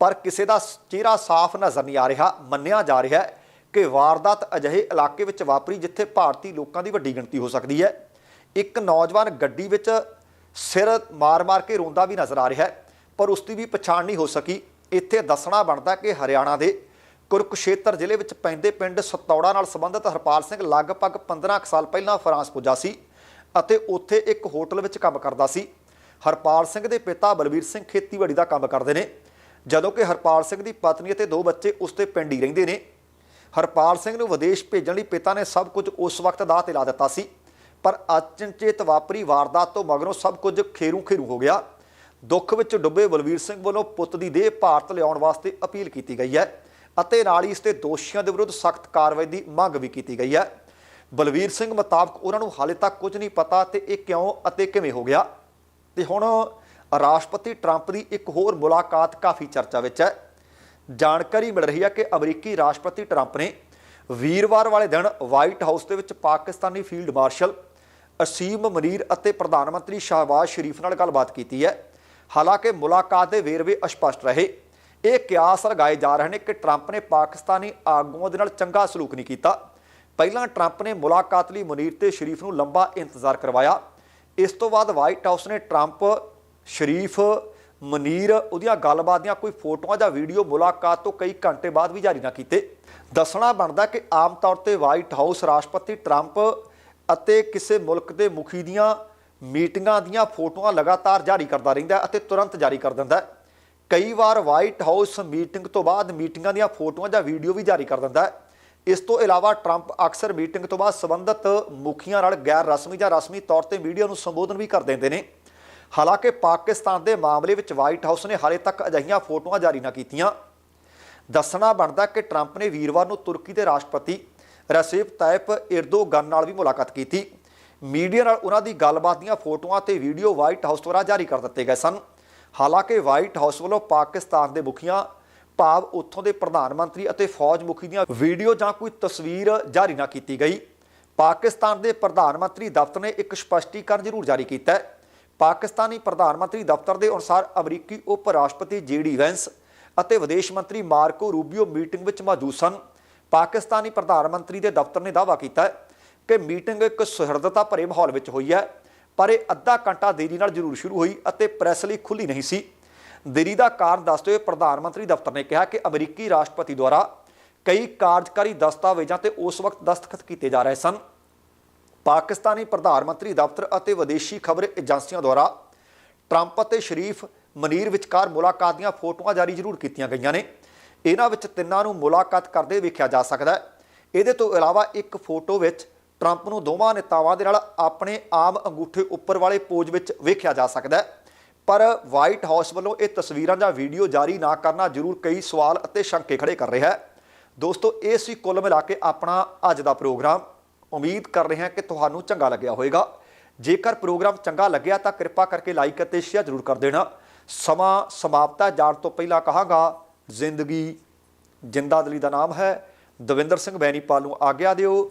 ਪਰ ਕਿਸੇ ਦਾ ਚਿਹਰਾ ਸਾਫ਼ ਨਜ਼ਰ ਨਹੀਂ ਆ ਰਿਹਾ, ਮੰਨਿਆ ਜਾ ਰਿਹਾ ਹੈ ਕਿ ਵਾਰਦਾਤ ਅਜਿਹੇ ਇਲਾਕੇ ਵਿੱਚ ਵਾਪਰੀ ਜਿੱਥੇ ਭਾਰਤੀ ਲੋਕਾਂ ਦੀ ਵੱਡੀ ਗਿਣਤੀ ਹੋ ਸਕਦੀ ਹੈ। ਇੱਕ ਨੌਜਵਾਨ ਗੱਡੀ ਵਿੱਚ ਸਿਰ ਮਾਰ-ਮਾਰ ਕੇ ਰੋਂਦਾ ਵੀ ਨਜ਼ਰ ਆ ਰਿਹਾ ਹੈ, ਪਰ ਉਸ ਦੀ ਵੀ ਪਛਾਣ ਨਹੀਂ ਹੋ ਸਕੀ। ਇੱਥੇ ਦੱਸਣਾ ਬਣਦਾ ਕਿ ਹਰਿਆਣਾ ਦੇ ਕੁਰਕਸ਼ੇਤਰ ਜ਼ਿਲ੍ਹੇ ਵਿੱਚ ਪੈਂਦੇ ਪਿੰਡ ਸਤੌੜਾ ਨਾਲ ਸੰਬੰਧਿਤ ਹਰਪਾਲ ਸਿੰਘ ਲਗਭਗ 15 ਕੁ ਸਾਲ ਪਹਿਲਾਂ ਫਰਾਂਸ ਪੁੱਜਾ ਸੀ ਅਤੇ ਉੱਥੇ ਇੱਕ ਹੋਟਲ ਵਿੱਚ ਕੰਮ ਕਰਦਾ ਸੀ। ਹਰਪਾਲ ਸਿੰਘ ਦੇ ਪਿਤਾ ਬਲਵੀਰ ਸਿੰਘ ਖੇਤੀਬਾੜੀ ਦਾ ਕੰਮ ਕਰਦੇ ਨੇ। ਜਦੋਂ ਕਿ ਹਰਪਾਲ ਸਿੰਘ ਦੀ ਪਤਨੀ ਅਤੇ ਦੋ ਬੱਚੇ ਉਸ ਦੇ ਪਿੰਡ ਹੀ ਰਹਿੰਦੇ ਨੇ। ਹਰਪਾਲ ਸਿੰਘ ਨੂੰ ਵਿਦੇਸ਼ ਭੇਜਣ ਲਈ ਪਿਤਾ ਨੇ ਸਭ ਕੁਝ ਉਸ ਵਕਤ ਦਾਅ ਤੇ ਲਾ ਦਿੱਤਾ ਸੀ। ਪਰ ਅਚਨਚੇਤ ਵਾਪਰੀ ਵਾਰਦਾਤ ਤੋਂ ਮਗਰੋਂ ਸਭ ਕੁਝ ਖੇਰੂ ਖੇਰੂ ਹੋ ਗਿਆ। ਦੁੱਖ ਵਿੱਚ ਡੁੱਬੇ ਬਲਵੀਰ ਸਿੰਘ ਵੱਲੋਂ ਪੁੱਤ ਦੀ ਦੇਹ ਭਾਰਤ ਲਿਆਉਣ ਵਾਸਤੇ ਅਪੀਲ ਕੀਤੀ ਗਈ ਹੈ। ਅਤੇ ਨਾਲ ਹੀ ਇਸ ਤੇ ਦੋਸ਼ੀਆਂ ਦੇ ਵਿਰੁੱਧ ਸਖਤ ਕਾਰਵਾਈ ਦੀ ਮੰਗ ਵੀ ਕੀਤੀ ਗਈ ਹੈ। ਬਲਵੀਰ ਸਿੰਘ ਮੁਤਾਬਕ ਉਹਨਾਂ ਨੂੰ ਹਾਲੇ ਤੱਕ ਕੁਝ ਨਹੀਂ ਪਤਾ ਤੇ ਇਹ ਕਿਉਂ ਅਤੇ ਕਿਵੇਂ ਹੋ ਗਿਆ। ਤੇ ਹੁਣ ਰਾਸ਼ਟਰਪਤੀ ਟਰੰਪ ਦੀ ਇੱਕ ਹੋਰ ਮੁਲਾਕਾਤ ਕਾਫੀ ਚਰਚਾ ਵਿੱਚ ਹੈ। ਜਾਣਕਾਰੀ ਮਿਲ ਰਹੀ ਹੈ ਕਿ ਅਮਰੀਕੀ ਰਾਸ਼ਟਰਪਤੀ ਟਰੰਪ ਨੇ ਵੀਰਵਾਰ ਵਾਲੇ ਦਿਨ ਵਾਈਟ ਹਾਊਸ ਦੇ ਵਿੱਚ ਪਾਕਿਸਤਾਨੀ ਫੀਲਡ ਮਾਰਸ਼ਲ ਅਸੀਮ ਮਨੀਰ ਅਤੇ ਪ੍ਰਧਾਨ ਮੰਤਰੀ ਸ਼ਹਬਾਜ਼ ਸ਼ਰੀਫ ਨਾਲ ਗੱਲਬਾਤ ਕੀਤੀ ਹੈ। ਹਾਲਾਂਕਿ ਮੁਲਾਕਾਤ ਦੇ ਵੇਰਵੇ ਅਸਪਸ਼ਟ ਰਹੇ। ਇਹ ਕਿਆਸ ਲਗਾਏ ਜਾ ਰਹੇ ਨੇ ਕਿ ਟਰੰਪ ਨੇ ਪਾਕਿਸਤਾਨੀ ਆਗੂਆਂ ਦੇ ਨਾਲ ਚੰਗਾ ਸਲੂਕ ਨਹੀਂ ਕੀਤਾ। ਪਹਿਲਾਂ ਟਰੰਪ ਨੇ ਮੁਲਾਕਾਤ ਲਈ ਮੁਨੀਰ ਤੇ ਸ਼ਰੀਫ ਨੂੰ ਲੰਬਾ ਇੰਤਜ਼ਾਰ ਕਰਵਾਇਆ। ਇਸ ਤੋਂ ਬਾਅਦ ਵਾਈਟ ਹਾਊਸ ਨੇ ਟਰੰਪ, ਸ਼ਰੀਫ, ਮਨੀਰ, ਉਹਦੀਆਂ ਗੱਲਬਾਤ ਦੀਆਂ ਕੋਈ ਫੋਟੋਆਂ ਜਾਂ ਵੀਡੀਓ ਮੁਲਾਕਾਤ ਤੋਂ ਕਈ ਘੰਟੇ ਬਾਅਦ ਵੀ ਜਾਰੀ ਨਾ ਕੀਤੇ। ਦੱਸਣਾ ਬਣਦਾ ਕਿ ਆਮ ਤੌਰ ਤੇ ਵਾਈਟ ਹਾਊਸ ਰਾਸ਼ਟਰਪਤੀ ਟਰੰਪ ਅਤੇ ਕਿਸੇ ਮੁਲਕ ਦੇ ਮੁਖੀ ਦੀਆਂ ਮੀਟਿੰਗਾਂ ਦੀਆਂ ਫੋਟੋਆਂ ਲਗਾਤਾਰ ਜਾਰੀ ਕਰਦਾ ਰਹਿੰਦਾ ਅਤੇ ਤੁਰੰਤ ਜਾਰੀ ਕਰ ਦਿੰਦਾ ਹੈ। ਕਈ ਵਾਰ ਵਾਈਟ ਹਾਊਸ ਮੀਟਿੰਗ ਤੋਂ ਬਾਅਦ ਮੀਟਿੰਗਾਂ ਦੀਆਂ ਫੋਟੋਆਂ ਜਾਂ ਵੀਡੀਓ ਵੀ ਜਾਰੀ ਕਰ ਦਿੰਦਾ ਹੈ। ਇਸ ਤੋਂ ਇਲਾਵਾ ਟਰੰਪ ਅਕਸਰ ਮੀਟਿੰਗ ਤੋਂ ਬਾਅਦ ਸੰਬੰਧਿਤ ਮੁਖੀਆਂ ਨਾਲ ਗੈਰ ਰਸਮੀ ਜਾਂ ਰਸਮੀ ਤੌਰ ਤੇ ਮੀਡੀਆ ਨੂੰ ਸੰਬੋਧਨ ਵੀ ਕਰ ਦਿੰਦੇ ਨੇ। ਹਾਲਾਂਕਿ ਪਾਕਿਸਤਾਨ ਦੇ ਮਾਮਲੇ ਵਿੱਚ ਵਾਈਟ ਹਾਊਸ ਨੇ ਹਾਲੇ ਤੱਕ ਅਜਿਹੀਆਂ ਫੋਟੋਆਂ ਜਾਰੀ ਨਾ ਕੀਤੀਆਂ। ਦੱਸਣਾ ਬਣਦਾ ਕਿ ਟਰੰਪ ਨੇ ਵੀਰਵਾਰ ਨੂੰ ਤੁਰਕੀ ਦੇ ਰਾਸ਼ਟਰਪਤੀ ਰੈਸਿਪ ਤਾਇਪ ਇਰਦੋਗਨ ਨਾਲ ਵੀ ਮੁਲਾਕਾਤ ਕੀਤੀ। ਮੀਡੀਆ ਨਾਲ ਉਹਨਾਂ ਦੀ ਗੱਲਬਾਤ ਦੀਆਂ ਫੋਟੋਆਂ ਤੇ ਵੀਡੀਓ ਵਾਈਟ ਹਾਊਸ ਦੁਆਰਾ ਜਾਰੀ ਕਰ ਦਿੱਤੇ ਗਏ ਸਨ। ਹਾਲਾਂਕਿ ਵਾਈਟ ਹਾਊਸ ਵੱਲੋਂ ਪਾਕਿਸਤਾਨ ਦੇ ਮੁਖੀਆਂ ਭਾਵ ਉੱਥੋਂ ਦੇ ਪ੍ਰਧਾਨ ਮੰਤਰੀ ਅਤੇ ਫੌਜ ਮੁਖੀ ਦੀਆਂ ਵੀਡੀਓ ਜਾਂ ਕੋਈ ਤਸਵੀਰ ਜਾਰੀ ਨਾ ਕੀਤੀ ਗਈ। ਪਾਕਿਸਤਾਨ ਦੇ ਪ੍ਰਧਾਨ ਮੰਤਰੀ ਦਫ਼ਤਰ ਨੇ ਇੱਕ ਸਪਸ਼ਟੀਕਰਨ ਜ਼ਰੂਰ ਜਾਰੀ ਕੀਤਾ ਹੈ। ਪਾਕਿਸਤਾਨੀ ਪ੍ਰਧਾਨ ਮੰਤਰੀ ਦਫ਼ਤਰ ਦੇ ਅਨੁਸਾਰ ਅਮਰੀਕੀ ਉਪ ਰਾਸ਼ਟਰਪਤੀ ਜੀਡੀ ਵੈਂਸ ਅਤੇ ਵਿਦੇਸ਼ ਮੰਤਰੀ ਮਾਰਕੋ ਰੂਬੀਓ ਮੀਟਿੰਗ ਵਿੱਚ ਮੌਜੂਦ ਸਨ। ਪਾਕਿਸਤਾਨੀ ਪ੍ਰਧਾਨ ਮੰਤਰੀ ਦੇ ਦਫ਼ਤਰ ਨੇ ਦਾਅਵਾ ਕੀਤਾ ਹੈ ਕਿ ਮੀਟਿੰਗ ਇੱਕ ਸੁਹਿਰਦਤਾ ਭਰੇ ਮਾਹੌਲ ਵਿੱਚ ਹੋਈ ਹੈ। ਪਰ ਇਹ ਅੱਧਾ ਘੰਟਾ ਦੇਰੀ ਨਾਲ ਜ਼ਰੂਰ ਸ਼ੁਰੂ ਹੋਈ ਅਤੇ ਪ੍ਰੈਸ ਲਈ ਖੁੱਲੀ ਨਹੀਂ ਸੀ। ਦੇਰੀ ਦਾ ਕਾਰਨ ਦੱਸਦੇ ਹੋਏ ਪ੍ਰਧਾਨ ਮੰਤਰੀ ਦਫ਼ਤਰ ਨੇ ਕਿਹਾ ਕਿ ਅਮਰੀਕੀ ਰਾਸ਼ਟਰਪਤੀ ਦੁਆਰਾ ਕਈ ਕਾਰਜਕਾਰੀ ਦਸਤਾਵੇਜ਼ਾਂ ਤੇ ਉਸ ਵਕਤ ਦਸਤਖਤ ਕੀਤੇ ਜਾ ਰਹੇ ਸਨ। ਪਾਕਿਸਤਾਨੀ ਪ੍ਰਧਾਨ ਮੰਤਰੀ ਦਫ਼ਤਰ ਅਤੇ ਵਿਦੇਸ਼ੀ ਖਬਰ ਏਜੰਸੀਆਂ ਦੁਆਰਾ ਟਰੰਪ ਅਤੇ ਸ਼ਰੀਫ ਮਨੀਰ ਵਿਚਕਾਰ ਮੁਲਾਕਾਤ ਦੀਆਂ ਫੋਟੋਆਂ ਜਾਰੀ ਜ਼ਰੂਰ ਕੀਤੀਆਂ ਗਈਆਂ ਨੇ। ਇਹਨਾਂ ਵਿੱਚ ਤਿੰਨਾਂ ਨੂੰ ਮੁਲਾਕਾਤ ਕਰਦੇ ਵੇਖਿਆ ਜਾ ਸਕਦਾ ਹੈ। ਇਹਦੇ ਤੋਂ ਇਲਾਵਾ ਇੱਕ ਫੋਟੋ ਵਿੱਚ ਟਰੰਪ ਨੂੰ ਦੋਵਾਂ ਨੇਤਾਵਾਂ ਦੇ ਨਾਲ ਆਪਣੇ ਆਮ ਅੰਗੂਠੇ ਉੱਪਰ ਵਾਲੇ ਪੋਜ ਵਿੱਚ ਵੇਖਿਆ ਜਾ ਸਕਦਾ ਹੈ। ਪਰ ਵਾਈਟ ਹਾਊਸ ਵੱਲੋਂ ਇਹ ਤਸਵੀਰਾਂ ਜਾਂ ਵੀਡੀਓ ਜਾਰੀ ਨਾ ਕਰਨਾ ਜ਼ਰੂਰ ਕਈ ਸਵਾਲ ਅਤੇ ਸ਼ੰਕੇ ਖੜੇ ਕਰ ਰਿਹਾ ਹੈ। ਦੋਸਤੋ, ਇਹ ਸੀ ਕੁੱਲ ਮਿਲਾ ਕੇ ਆਪਣਾ ਅੱਜ ਦਾ ਪ੍ਰੋਗਰਾਮ। ਉਮੀਦ ਕਰ ਰਹੇ ਹਾਂ ਕਿ ਤੁਹਾਨੂੰ ਚੰਗਾ ਲੱਗਿਆ ਹੋਵੇਗਾ। ਜੇਕਰ ਪ੍ਰੋਗਰਾਮ ਚੰਗਾ ਲੱਗਿਆ ਤਾਂ ਕਿਰਪਾ ਕਰਕੇ ਲਾਈਕ ਅਤੇ ਸ਼ੇਅਰ ਜ਼ਰੂਰ ਕਰ ਦੇਣਾ। ਸਮਾਂ ਸਮਾਪਤਾ ਜਾਣ ਤੋਂ ਪਹਿਲਾਂ ਕਹਾਂਗਾ, ਜ਼ਿੰਦਗੀ ਜਿੰਦਾਦਲੀ ਦਾ ਨਾਮ ਹੈ। ਦਵਿੰਦਰ ਸਿੰਘ ਬੈਨੀਪਾਲ ਨੂੰ ਆਗਿਆ ਦਿਓ।